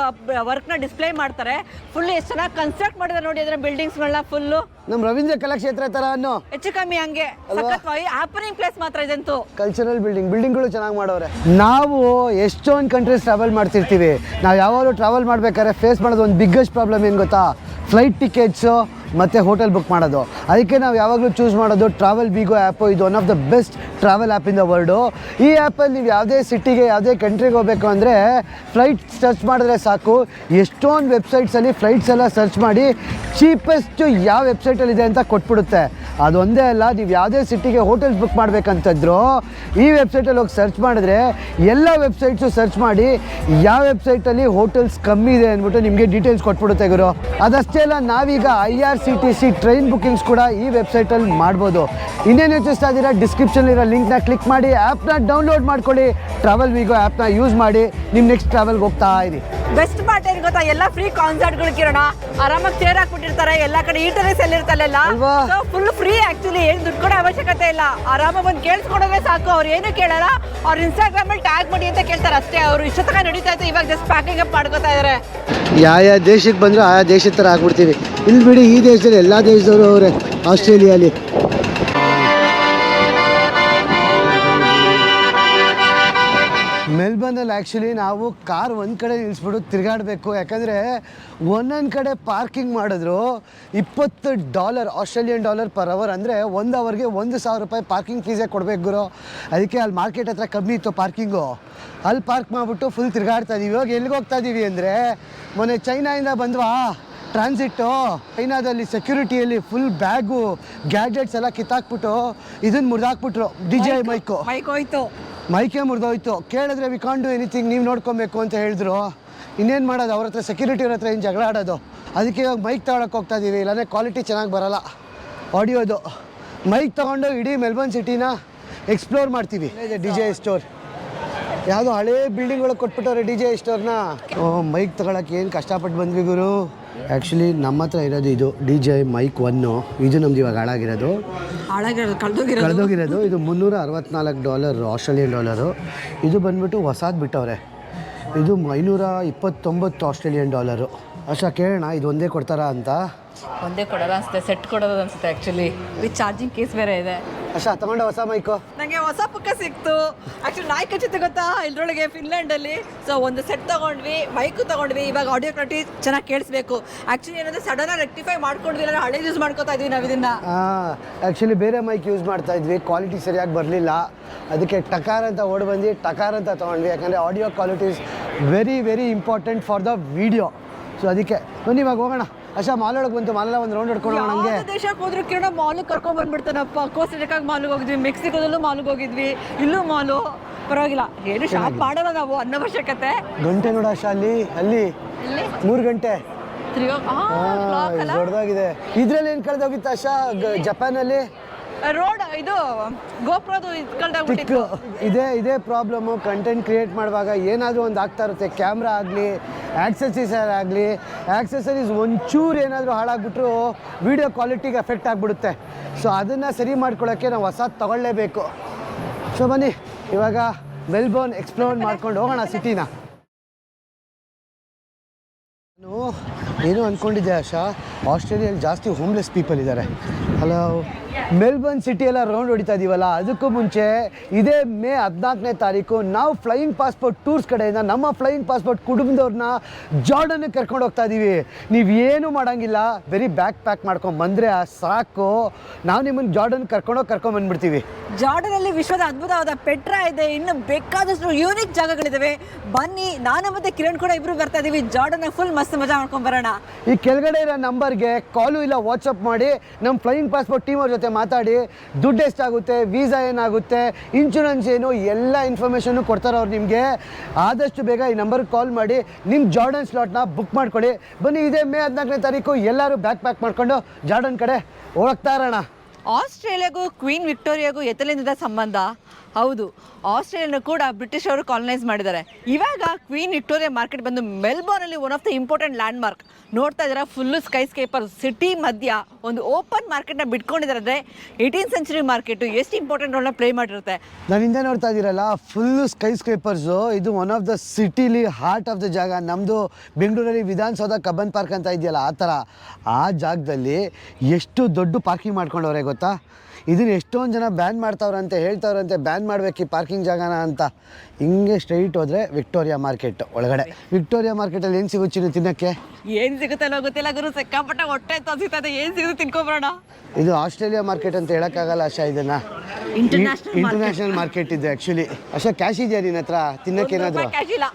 ವರ್ಕ್ನ ಡಿಸ್ಪ್ಲೇ ಮಾಡ್ತಾರೆ. ಫುಲ್ ಎಷ್ಟು ಚೆನ್ನಾಗಿ ಕನ್ಸ್ಟ್ರಕ್ಟ್ ಮಾಡಿದ್ದಾರೆ ನೋಡಿ ಅದರ ಬಿಲ್ಡಿಂಗ್ಸ್ಗಳನ್ನ ಫುಲ್ಲು ನಮ್ಮ ರವೀಂದ್ರ ಕಲಾಕ್ಷೇತ್ರ ತರ ಅನ್ನೋ ಹೆಚ್ಚು ಕಮ್ಮಿ ಹಂಗೆ. ಹ್ಯಾಪನಿಂಗ್ ಪ್ಲೇಸ್ ಮಾತ್ರ ಇದಂತೂ. ಕಲ್ಚರಲ್ ಬಿಲ್ಡಿಂಗ್ ಬಿಲ್ಡಿಂಗ್ಗಳು ಚೆನ್ನಾಗಿ ಮಾಡೋರೆ ನಾವು ಎಷ್ಟೊಂದು ಕಂಟ್ರೀಸ್ ಟ್ರಾವೆಲ್ ಮಾಡ್ತಿರ್ತೀವಿ. ನಾವು ಯಾವಾಗಲೂ ಟ್ರಾವೆಲ್ ಮಾಡ್ಬೇಕಾದ್ರೆ ಫೇಸ್ ಮಾಡೋದು ಒಂದು ಬಿಗ್ಗೆಸ್ಟ್ ಪ್ರಾಬ್ಲಮ್ ಏನು ಗೊತ್ತಾ? ಫ್ಲೈಟ್ ಟಿಕೆಟ್ಸು ಮತ್ತು ಹೋಟೆಲ್ ಬುಕ್ ಮಾಡೋದು. ಅದಕ್ಕೆ ನಾವು ಯಾವಾಗಲೂ ಚೂಸ್ ಮಾಡೋದು ಟ್ರಾವೆಲ್ ಬಿಗೋ ಆ್ಯಪು ಇದು one of the best travel app in the world ಈ ಆ್ಯಪಲ್ಲಿ ನೀವು ಯಾವುದೇ ಸಿಟಿಗೆ ಯಾವುದೇ ಕಂಟ್ರಿಗೆ ಹೋಗಬೇಕು ಅಂದರೆ ಫ್ಲೈಟ್ ಸರ್ಚ್ ಮಾಡಿದ್ರೆ ಸಾಕು. ಎಷ್ಟೊಂದು ವೆಬ್ಸೈಟ್ಸಲ್ಲಿ ಫ್ಲೈಟ್ಸ್ ಎಲ್ಲ ಸರ್ಚ್ ಮಾಡಿ ಚೀಪೆಸ್ಟು ಯಾವ ವೆಬ್ಸೈಟಲ್ಲಿದೆ ಅಂತ ಕೊಟ್ಬಿಡುತ್ತೆ. ಅದೊಂದೇ ಅಲ್ಲ, ನೀವು ಯಾವುದೇ ಸಿಟಿಗೆ ಹೋಟೆಲ್ಸ್ ಬುಕ್ ಮಾಡಬೇಕಂತಂದ್ರು ಈ ವೆಬ್ಸೈಟಲ್ಲಿ ಹೋಗಿ ಸರ್ಚ್ ಮಾಡಿದ್ರೆ ಎಲ್ಲ ವೆಬ್ಸೈಟ್ಸು ಸರ್ಚ್ ಮಾಡಿ ಯಾವ ವೆಬ್ಸೈಟಲ್ಲಿ ಹೋಟೆಲ್ಸ್ ಕಮ್ಮಿ ಇದೆ ಅಂದ್ಬಿಟ್ಟು ನಿಮಗೆ ಡೀಟೇಲ್ಸ್ ಕೊಟ್ಬಿಡುತ್ತೆ ಗುರು. ಅದಷ್ಟೇ ಅಲ್ಲ, ನಾವೀಗ I R C T C train bookings ಕೂಡ ಈ ವೆಬ್ಸೈಟಲ್ಲಿ ಮಾಡ್ಬೋದು. ಇನ್ನೇನು ಯೋಚಿಸ್ತಾ ಇದ್ದೀರಾ ಡಿಸ್ಕ್ರಿಪ್ಷನ್ಲಿರೋ ಲಿಂಕ್ನ ಕ್ಲಿಕ್ ಮಾಡಿ ಆ್ಯಪ್ನ ಡೌನ್ಲೋಡ್ ಮಾಡ್ಕೊಳ್ಳಿ. ಟ್ರಾವೆಲ್ ವೀಗೋ ಆ್ಯಪ್ನ ಯೂಸ್ ಮಾಡಿ ನಿಮ್ಮ ನೆಕ್ಸ್ಟ್ ಟ್ರಾವೆಲ್ಗೆ ಹೋಗ್ತಾ ಇರಿ. ಬೆಸ್ಟ್ ಪಾರ್ಟ್ ಗೊತ್ತಾ? ಎಲ್ಲ ಫ್ರೀ ಕಾನ್ಸರ್ಟ್ಗಳು ಕಿರಣ. ಆರಾಮಾಗಿ ಚೇರ್ ಹಾಕ್ಬಿಟ್ಟಿರ್ತಾರೆ. ಎಲ್ಲಾ ಕಡೆ ಈಟರೀಸ್ ಎಲ್ಲ ಇರ್ತಲ್ಲ ಅಲ್ವಾ? ಫುಲ್ ಫ್ರೀ ಆಕ್ಚುಲಿ ಏನು ದುಡ್ಡು ಕೊಡೋ ಅವಶ್ಯಕತೆ ಇಲ್ಲ. ಆರಾಮಾಗಿ ಬಂದು ಕೇಳಿಸ್ಕೊಂಡೋದ್ರೆ ಸಾಕು. ಅವ್ರು ಏನು ಕೇಳಲ್ಲ. ಅವ್ರ ಇನ್ಸ್ಟಾಗ್ರಾಮ್ ಅಲ್ಲಿ ಟ್ಯಾಗ್ ಮಾಡಿ ಅಂತ ಕೇಳ್ತಾರೆ ಅಷ್ಟೇ. ಅವರು ಇಷ್ಟೊತ್ತಕ ನಡೀತಾ ಇತ್ತು. ಇವಾಗ ಜಸ್ಟ್ ಪ್ಯಾಕಿಂಗ್ ಅಪ್ ಮಾಡ್ಕೋತಾ ಇದಾರೆ. ಯಾವ ಯಾವ ದೇಶಕ್ಕೆ ಬಂದ್ರು ಆಯಾ ದೇಶದ ತರ ಆಗ್ಬಿಡ್ತೀವಿ. ಇಲ್ಲಿ ಬಿಡಿ ಈ ದೇಶದಲ್ಲಿ ಎಲ್ಲಾ ದೇಶದವರು ಅವರೇ. ಆಸ್ಟ್ರೇಲಿಯಾಲಿ ಮೆಲ್ಬರ್ನಲ್ಲಿ ಆ್ಯಕ್ಚುಲಿ ನಾವು ಕಾರ್ ಒಂದು ಕಡೆ ನಿಲ್ಲಿಸ್ಬಿಟ್ಟು ತಿರುಗಾಡಬೇಕು. ಯಾಕಂದರೆ ಒಂದೊಂದು ಕಡೆ ಪಾರ್ಕಿಂಗ್ ಮಾಡಿದ್ರು ಇಪ್ಪತ್ತು dollar Australian dollar per hour ಅಂದರೆ ಒಂದು ಅವರ್ಗೆ ಒಂದು ಸಾವಿರ ರೂಪಾಯಿ ಪಾರ್ಕಿಂಗ್ ಫೀಸೇ ಕೊಡಬೇಕು ಗುರು. ಅದಕ್ಕೆ ಅಲ್ಲಿ ಮಾರ್ಕೆಟ್ ಹತ್ರ ಕಮ್ಮಿ ಇತ್ತು ಪಾರ್ಕಿಂಗು ಅಲ್ಲಿ ಪಾರ್ಕ್ ಮಾಡಿಬಿಟ್ಟು ಫುಲ್ ತಿರುಗಾಡ್ತಾ ಇದೀವಿ. ಇವಾಗ ಎಲ್ಲಿಗೆ ಹೋಗ್ತಾ ಇದ್ದೀವಿ ಅಂದರೆ ಮೊನ್ನೆ ಚೈನಾಯಿಂದ ಬಂದ್ವಾ ಟ್ರಾನ್ಸಿಟ್ಟು ಚೈನಾದಲ್ಲಿ ಸೆಕ್ಯೂರಿಟಿಯಲ್ಲಿ ಫುಲ್ ಬ್ಯಾಗು ಗ್ಯಾಜೆಟ್ಸ್ ಎಲ್ಲ ಕಿತ್ತಾಕ್ಬಿಟ್ಟು ಇದನ್ನು ಮುರಿದಾಕ್ಬಿಟ್ರು. ಡಿ ಜೆ ಮೈಕು ಮೈಕ್ ಹೋಯ್ತು. ಮೈಕೆ ಮುರಿದೋಯ್ತು. ಕೇಳಿದ್ರೆ ವಿ ಕಾನ್ ಡು ಎನಿಥಿಂಗ್ ನೀವು ನೋಡ್ಕೊಬೇಕು ಅಂತ ಹೇಳಿದ್ರು. ಇನ್ನೇನು ಮಾಡೋದು ಅವ್ರ ಹತ್ರ ಸೆಕ್ಯೂರಿಟಿ ಅವ್ರ ಹತ್ರ ಏನು ಜಗಳ ಆಡೋದು? ಅದಕ್ಕೆ ಇವಾಗ ಮೈಕ್ ತಗೊಳಕ್ಕೆ ಹೋಗ್ತಾ ಇದ್ದೀವಿ ಇಲ್ಲಾಂದರೆ ಕ್ವಾಲಿಟಿ ಚೆನ್ನಾಗಿ ಬರಲ್ಲ. ಆಡಿಯೋದು. ಮೈಕ್ ತಗೊಂಡು ಇಡೀ ಮೆಲ್ಬರ್ನ್ ಸಿಟಿನ ಎಕ್ಸ್ಪ್ಲೋರ್ ಮಾಡ್ತೀವಿ. ಡಿ ಜೆ ಸ್ಟೋರ್ ಯಾವುದೋ ಹಳೇ ಬಿಲ್ಡಿಂಗ್ ಒಳಗೆ ಕೊಟ್ಬಿಟ್ಟವ್ರೆ ಡಿ ಜೆ ಸ್ಟೋರ್ನ ಓ ಮೈಕ್ ತಗೊಳಕ್ಕೆ ಏನು ಕಷ್ಟಪಟ್ಟು ಬಂದ್ವಿ ಗುರು. ಆ್ಯಕ್ಚುಲಿ ನಮ್ಮ ಹತ್ರ ಇರೋದು ಇದು ಡಿ ಜೆ ಮೈಕ್ ಒನ್ನು. ಇದು ನಮ್ದು ಇವಾಗ ಹಾಳಾಗಿರೋದು. ಹಾಳಾಗಿರೋದು ಕಳ್ದೋಗಿರೋದು. ಕಳೆದೋಗಿರೋದು. ಇದು ಮುನ್ನೂರ ಅರವತ್ನಾಲ್ಕು ಡಾಲರ್ ಆಸ್ಟ್ರೇಲಿಯನ್ ಡಾಲರು. ಇದು ಬಂದ್ಬಿಟ್ಟು ಹೊಸಾದ್ ಬಿಟ್ಟವ್ರೆ. ಇದು ಐನೂರ ಇಪ್ಪತ್ತೊಂಬತ್ತು ಆಸ್ಟ್ರೇಲಿಯನ್ ಡಾಲರು. ಅಷ್ಟ ಕೇಳೋಣ ಇದು ಒಂದೇ ಕೊಡ್ತಾರಾ ಅಂತ? ಒಂದೇ ಕೊಡೋದು ಅನ್ಸುತ್ತೆ ಸೆಟ್ ಕೊಡೋದು ಅನ್ಸುತ್ತೆ ಆ್ಯಕ್ಚುಲಿ ವಿತ್ ಚಾರ್ಜಿಂಗ್ ಕೇಸ್ ಬೇರೆ ಇದೆ. ಅಷ್ಟ ತಗೊಂಡ ಹೊಸ ಮೈಕು ನನಗೆ ಹೊಸ ಪುಕ್ಕ ಸಿಕ್ತು. ಆಕ್ಚುಲಿ ನಾಯಿ ಜೊತೆ ಗೊತ್ತಾ ಇದ್ರೊಳಗೆ ಫಿನ್ಲ್ಯಾಂಡಲ್ಲಿ ಸೊ ಒಂದು ಸೆಟ್ ತಗೊಂಡ್ವಿ ಮೈಕು ತಗೊಂಡ್ವಿ. ಇವಾಗ ಆಡಿಯೋ ಕ್ವಾಲಿಟಿ ಚೆನ್ನಾಗಿ ಕೇಳಿಸ್ಬೇಕು. ಆ್ಯಕ್ಚುಲಿ ಏನಂದ್ರೆ ಸಡನ್ ರೆಕ್ಟಿಫೈ ಮಾಡ್ಕೊಂಡ್ವಿ ಇಲ್ಲ ಹಳೆ ಯೂಸ್ ಮಾಡ್ಕೊತಾ ಇದ್ವಿ ನಾವು ಇದನ್ನ ಆ್ಯಕ್ಚುಲಿ ಬೇರೆ ಮೈಕ್ ಯೂಸ್ ಮಾಡ್ತಾ ಇದ್ವಿ. ಕ್ವಾಲಿಟಿ ಸರಿಯಾಗಿ ಬರಲಿಲ್ಲ. ಅದಕ್ಕೆ ಟಕಾರ್ ಅಂತ ಓಡ್ ಬಂದು ಟಕಾರ್ ಅಂತ ತಗೊಂಡ್ವಿ. ಯಾಕಂದರೆ audio quality is very very important for the video so ಅದಕ್ಕೆ ಬನ್ನಿ ಇವಾಗ ಹೋಗೋಣ. ಅಷ್ಟೇ ಮಾಲ್ ಒಳಗೆ ಬಂತು ಮಾಲೆಲ್ಲ ಒಂದು ರೌಂಡ್ ಹೊಡ್ಕೊಂಡು ದೇಶಕ್ಕೆ ಹೋದ್ರು ಕಿರಣ ಮಾಲ್ ಕರ್ಕೊಂಡ್ ಬಂದ್ಬಿಡ್ತಾನಪ್ಪ. ಕೋಸ್ಟರಿಕಾಗ್ ಮಾಲ್ಗೆ ಹೋಗಿದ್ವಿ ಮೆಕ್ಸಿಕೋದಲ್ಲೂ ಮಾಲ್ಗೆ ಹೋಗಿದ್ವಿ. ಇಲ್ಲೂ ಮಾಲು. ಪರವಾಗಿಲ್ಲ. ಏನು ಶಾಪ್ ಮಾಡಲ್ಲ ನಾವು ಅನ್ನವಶ್ಯಕತೆ ಗಂಟೆ ನೋಡ ಅಶಾ ಅಲ್ಲಿ ಅಲ್ಲಿ. ಮೂರು ಗಂಟೆ. ಅಲ್ಲ? ದೊಡ್ಡದಾಗಿದೆ. ಇದ್ರಲ್ಲಿ ಏನು ಕಳೆದೋಗಿತ್ತು ಅಶಾ ಗ- ಜಪಾನಲ್ಲಿ? ರೋಡ್ ಇದು ಗೋಪುರದು ಇದು ಟಿಕ್ ಕಳ್ದಾಗ್ಬಿಟ್ಟಿತ್ತು ಇದೇ ಇದೇ ಪ್ರಾಬ್ಲಮ್ಮು ಕಂಟೆಂಟ್ ಕ್ರಿಯೇಟ್ ಮಾಡುವಾಗ ಏನಾದರೂ ಒಂದು ಆಗ್ತಾ ಇರುತ್ತೆ. ಕ್ಯಾಮ್ರಾ ಆಗಲಿ ಆಕ್ಸೆಸರೀಸ್ ಆಗಲಿ ಆಕ್ಸೆಸರೀಸ್ ಒಂಚೂರು ಏನಾದರೂ ಹಾಳಾಗ್ಬಿಟ್ರು ವಿಡಿಯೋ ಕ್ವಾಲಿಟಿಗೆ ಎಫೆಕ್ಟ್ ಆಗಿಬಿಡುತ್ತೆ. ಸೊ ಅದನ್ನು ಸರಿ ಮಾಡ್ಕೊಳ್ಳೋಕ್ಕೆ ನಾವು ಹೊಸದು ತಗೊಳ್ಳೇಬೇಕು. ಸೊ ಬನ್ನಿ ಇವಾಗ ಮೆಲ್ಬೋರ್ನ್ ಎಕ್ಸ್ಪ್ಲೋರ್ ಮಾಡ್ಕೊಂಡು ಹೋಗೋಣ ಸಿಟಿನ. ನಾನು ಏನು ಅಂದ್ಕೊಂಡಿದ್ದೆ ಆಶಾ? ಆಸ್ಟ್ರೇಲಿಯಲ್ಲಿ ಜಾಸ್ತಿ ಹೋಮ್ಲೆಸ್ ಪೀಪಲ್ ಇದ್ದಾರೆ. ಹಲೋ ಮೆಲ್ಬರ್ನ್ ಸಿಟಿ ಎಲ್ಲ ರೌಂಡ್ ಹೊಡಿತಾ ಇದ್ದೀವಲ್ಲ ಅದಕ್ಕೂ ಮುಂಚೆ ಇದೇ ಮೇ ಹದಿನಾಲ್ಕನೇ ತಾರೀಕು ನಾವು ಫ್ಲೈಯಿಂಗ್ ಪಾಸ್ಪೋರ್ಟ್ ಟೂರ್ಸ್ ಕಡೆಯಿಂದ ನಮ್ಮ ಫ್ಲೈಯಿಂಗ್ ಪಾಸ್ಪೋರ್ಟ್ ಕುಟುಂಬದವ್ರನ್ನ ಜಾರ್ಡನ್ಗೆ ಕರ್ಕೊಂಡು ಹೋಗ್ತಾ ಇದ್ದೀವಿ ನೀವೇನು ಮಾಡೋಂಗಿಲ್ಲ ಬರೀ ಬ್ಯಾಕ್ ಪ್ಯಾಕ್ ಮಾಡ್ಕೊಂಡು ಬಂದರೆ ಸಾಕು. ನಾವು ನಿಮ್ಮನ್ನು ಜಾರ್ಡನ್ ಕರ್ಕೊಂಡೋಗಿ ಕರ್ಕೊಂಡು ಬಂದ್ಬಿಡ್ತೀವಿ. ಜಾರ್ಡನ್ ಅಲ್ಲಿ ವಿಶ್ವದ ಅದ್ಭುತವಾದ ಪೆಟ್ರಾ ಇದೆ. ಇನ್ನು ಬೇಕಾದಷ್ಟು ಯೂನಿಕ್ ಜಾಗಗಳಿದಾವೆ. ಬನ್ನಿ ನಾನು ಮತ್ತೆ ಕಿರಣ್ ಕೂಡ ಇಬ್ರು ಬರ್ತಾ ಇದೀವಿ. ಜಾರ್ಡನ್ ಫುಲ್ ಮಸ್ತ್ ಮಜಾ ಮಾಡ್ಕೊಂಡು ಬರೋಣ. ಈ ಕೆಳಗಡೆ ಇರೋ ನಂಬರ್ಗೆ ಕಾಲು ಇಲ್ಲ ವಾಟ್ಸಪ್ ಮಾಡಿ ನಮ್ಮ ಫ್ಲೈಯಿಂಗ್ ಪಾಸ್ಪೋರ್ಟ್ ಟೀಮ್ ಅವ್ರ ಜೊತೆ ಮಾತಾಡಿ, ದುಡ್ಡು ಎಷ್ಟಾಗುತ್ತೆ ವೀಸಾ ಏನಾಗುತ್ತೆ ಇನ್ಶೂರೆನ್ಸ್ ಏನು, ಎಲ್ಲ ಇನ್ಫಾರ್ಮೇಷನ್ನು ಕೊಡ್ತಾರೆ ಅವ್ರು ನಿಮಗೆ. ಆದಷ್ಟು ಬೇಗ ಈ ನಂಬರ್ಗೆ ಕಾಲ್ ಮಾಡಿ ನಿಮ್ಮ ಜಾರ್ಡನ್ ಸ್ಲಾಟ್ನ ಬುಕ್ ಮಾಡ್ಕೊಳ್ಳಿ ಬನ್ನಿ, ಇದೇ ಮೇ ಹದಿನಾಲ್ಕನೇ ತಾರೀಕು ಎಲ್ಲರೂ ಬ್ಯಾಕ್ ಪ್ಯಾಕ್ ಮಾಡ್ಕೊಂಡು ಜಾರ್ಡನ್ ಕಡೆ ಹೋಗ್ತಾ ಇರೋಣ. ಆಸ್ಟ್ರೇಲಿಯಾಗೂ ಕ್ವೀನ್ ವಿಕ್ಟೋರಿಯಾಗೂ ಎತ್ತಲಿಂದ ಸಂಬಂಧ? ಹೌದು. ಆಸ್ಟ್ರೇಲಿಯಾನ ಕೂಡ ಬ್ರಿಟಿಷ್ ಅವರು ಕಾಲನೈಸ್ ಮಾಡಿದ್ದಾರೆ. ಇವಾಗ ಕ್ವೀನ್ ವಿಕ್ಟೋರಿಯಾ ಮಾರ್ಕೆಟ್ ಬಂದು ಮೆಲ್ಬೋರ್ನಲ್ಲಿ one of the important landmark ನೋಡ್ತಾ ಇದ್ದೀರಾ ಫುಲ್ಲು ಸ್ಕೈ ಸ್ಕೇಪರ್ ಸಿಟಿ ಮಧ್ಯ ಒಂದು ಓಪನ್ ಮಾರ್ಕೆಟ್ನ ಬಿಟ್ಕೊಂಡಿದ್ದಾರೆ. ಅಂದರೆ ಏಯ್ಟೀನ್ ಸೆಂಚುರಿ ಮಾರ್ಕೆಟು ಎಷ್ಟು ಇಂಪಾರ್ಟೆಂಟ್ ರೋಲ್ನ ಪ್ಲೇ ಮಾಡಿರುತ್ತೆ? ನಾನು ಹಿಂದೆ ನೋಡ್ತಾ ಇದ್ದೀರಲ್ಲ ಫುಲ್ಲು ಸ್ಕೈ ಸ್ಕೇಪರ್ಸು ಇದು ಒನ್ ಆಫ್ ದ ಸಿಟಿಲಿ ಹಾರ್ಟ್ ಆಫ್ ದ ಜಾಗ. ನಮ್ಮದು ಬೆಂಗಳೂರಲ್ಲಿ ವಿಧಾನಸೌಧ ಕಬ್ಬನ್ ಪಾರ್ಕ್ ಅಂತ ಇದೆಯಲ್ಲ, ಆ ಥರ. ಆ ಜಾಗದಲ್ಲಿ ಎಷ್ಟು ದೊಡ್ಡ ಪಾರ್ಕಿಂಗ್ ಮಾಡ್ಕೊಂಡವ್ರೆ ಗೊತ್ತಾ? ಇದನ್ನ ಎಷ್ಟೊಂದು ಜನ ಬ್ಯಾನ್ ಮಾಡ್ತಾವ್ರಂತೆ ಹೇಳ್ತಾವ್ರಂತೆ ಬ್ಯಾನ್ ಮಾಡ್ಬೇಕು ಈ ಪಾರ್ಕಿಂಗ್ ಜಾಗನ ಅಂತ. ಹಿಂಗೆ ಸ್ಟ್ರೈಟ್ ಹೋದರೆ ವಿಕ್ಟೋರಿಯಾ ಮಾರ್ಕೆಟ್ ಒಳಗಡೆ. ವಿಕ್ಟೋರಿಯಾ ಮಾರ್ಕೆಟಲ್ಲಿ ಏನು ಸಿಗುತ್ತೆ ಚಿನ್ನು ತಿನ್ನೋಕ್ಕೆ? ಏನು ಸಿಗುತ್ತಲ್ಲ ಗೊತ್ತಿಲ್ಲ ಗುರು ಸಿಕ್ಕಾಪಟ್ಟೆ ಹೊಟ್ಟೆ ತೋರಿಸುತ್ತೆ ಏನು ಸಿಗುತ್ತೆ ತಿನ್ಕೊಬರೋಣ? ಇದು ಆಸ್ಟ್ರೇಲಿಯಾ ಮಾರ್ಕೆಟ್ ಅಂತ ಹೇಳೋಕ್ಕಾಗಲ್ಲ ಆಶಾ ಇದನ್ನ. ಇಂಟರ್ನ್ಯಾಷನಲ್ ಮಾರ್ಕೆಟ್ ಇದೆ ಆ್ಯಕ್ಚುಲಿ ಅಷ್ಟೇ ಕ್ಯಾಶ್ ಇದೆಯಾ ನಿನ್ನ ಹತ್ರ? ತಿನ್ನೋಕ್ಕೇನಾದರೂ ಇಲ್ಲ.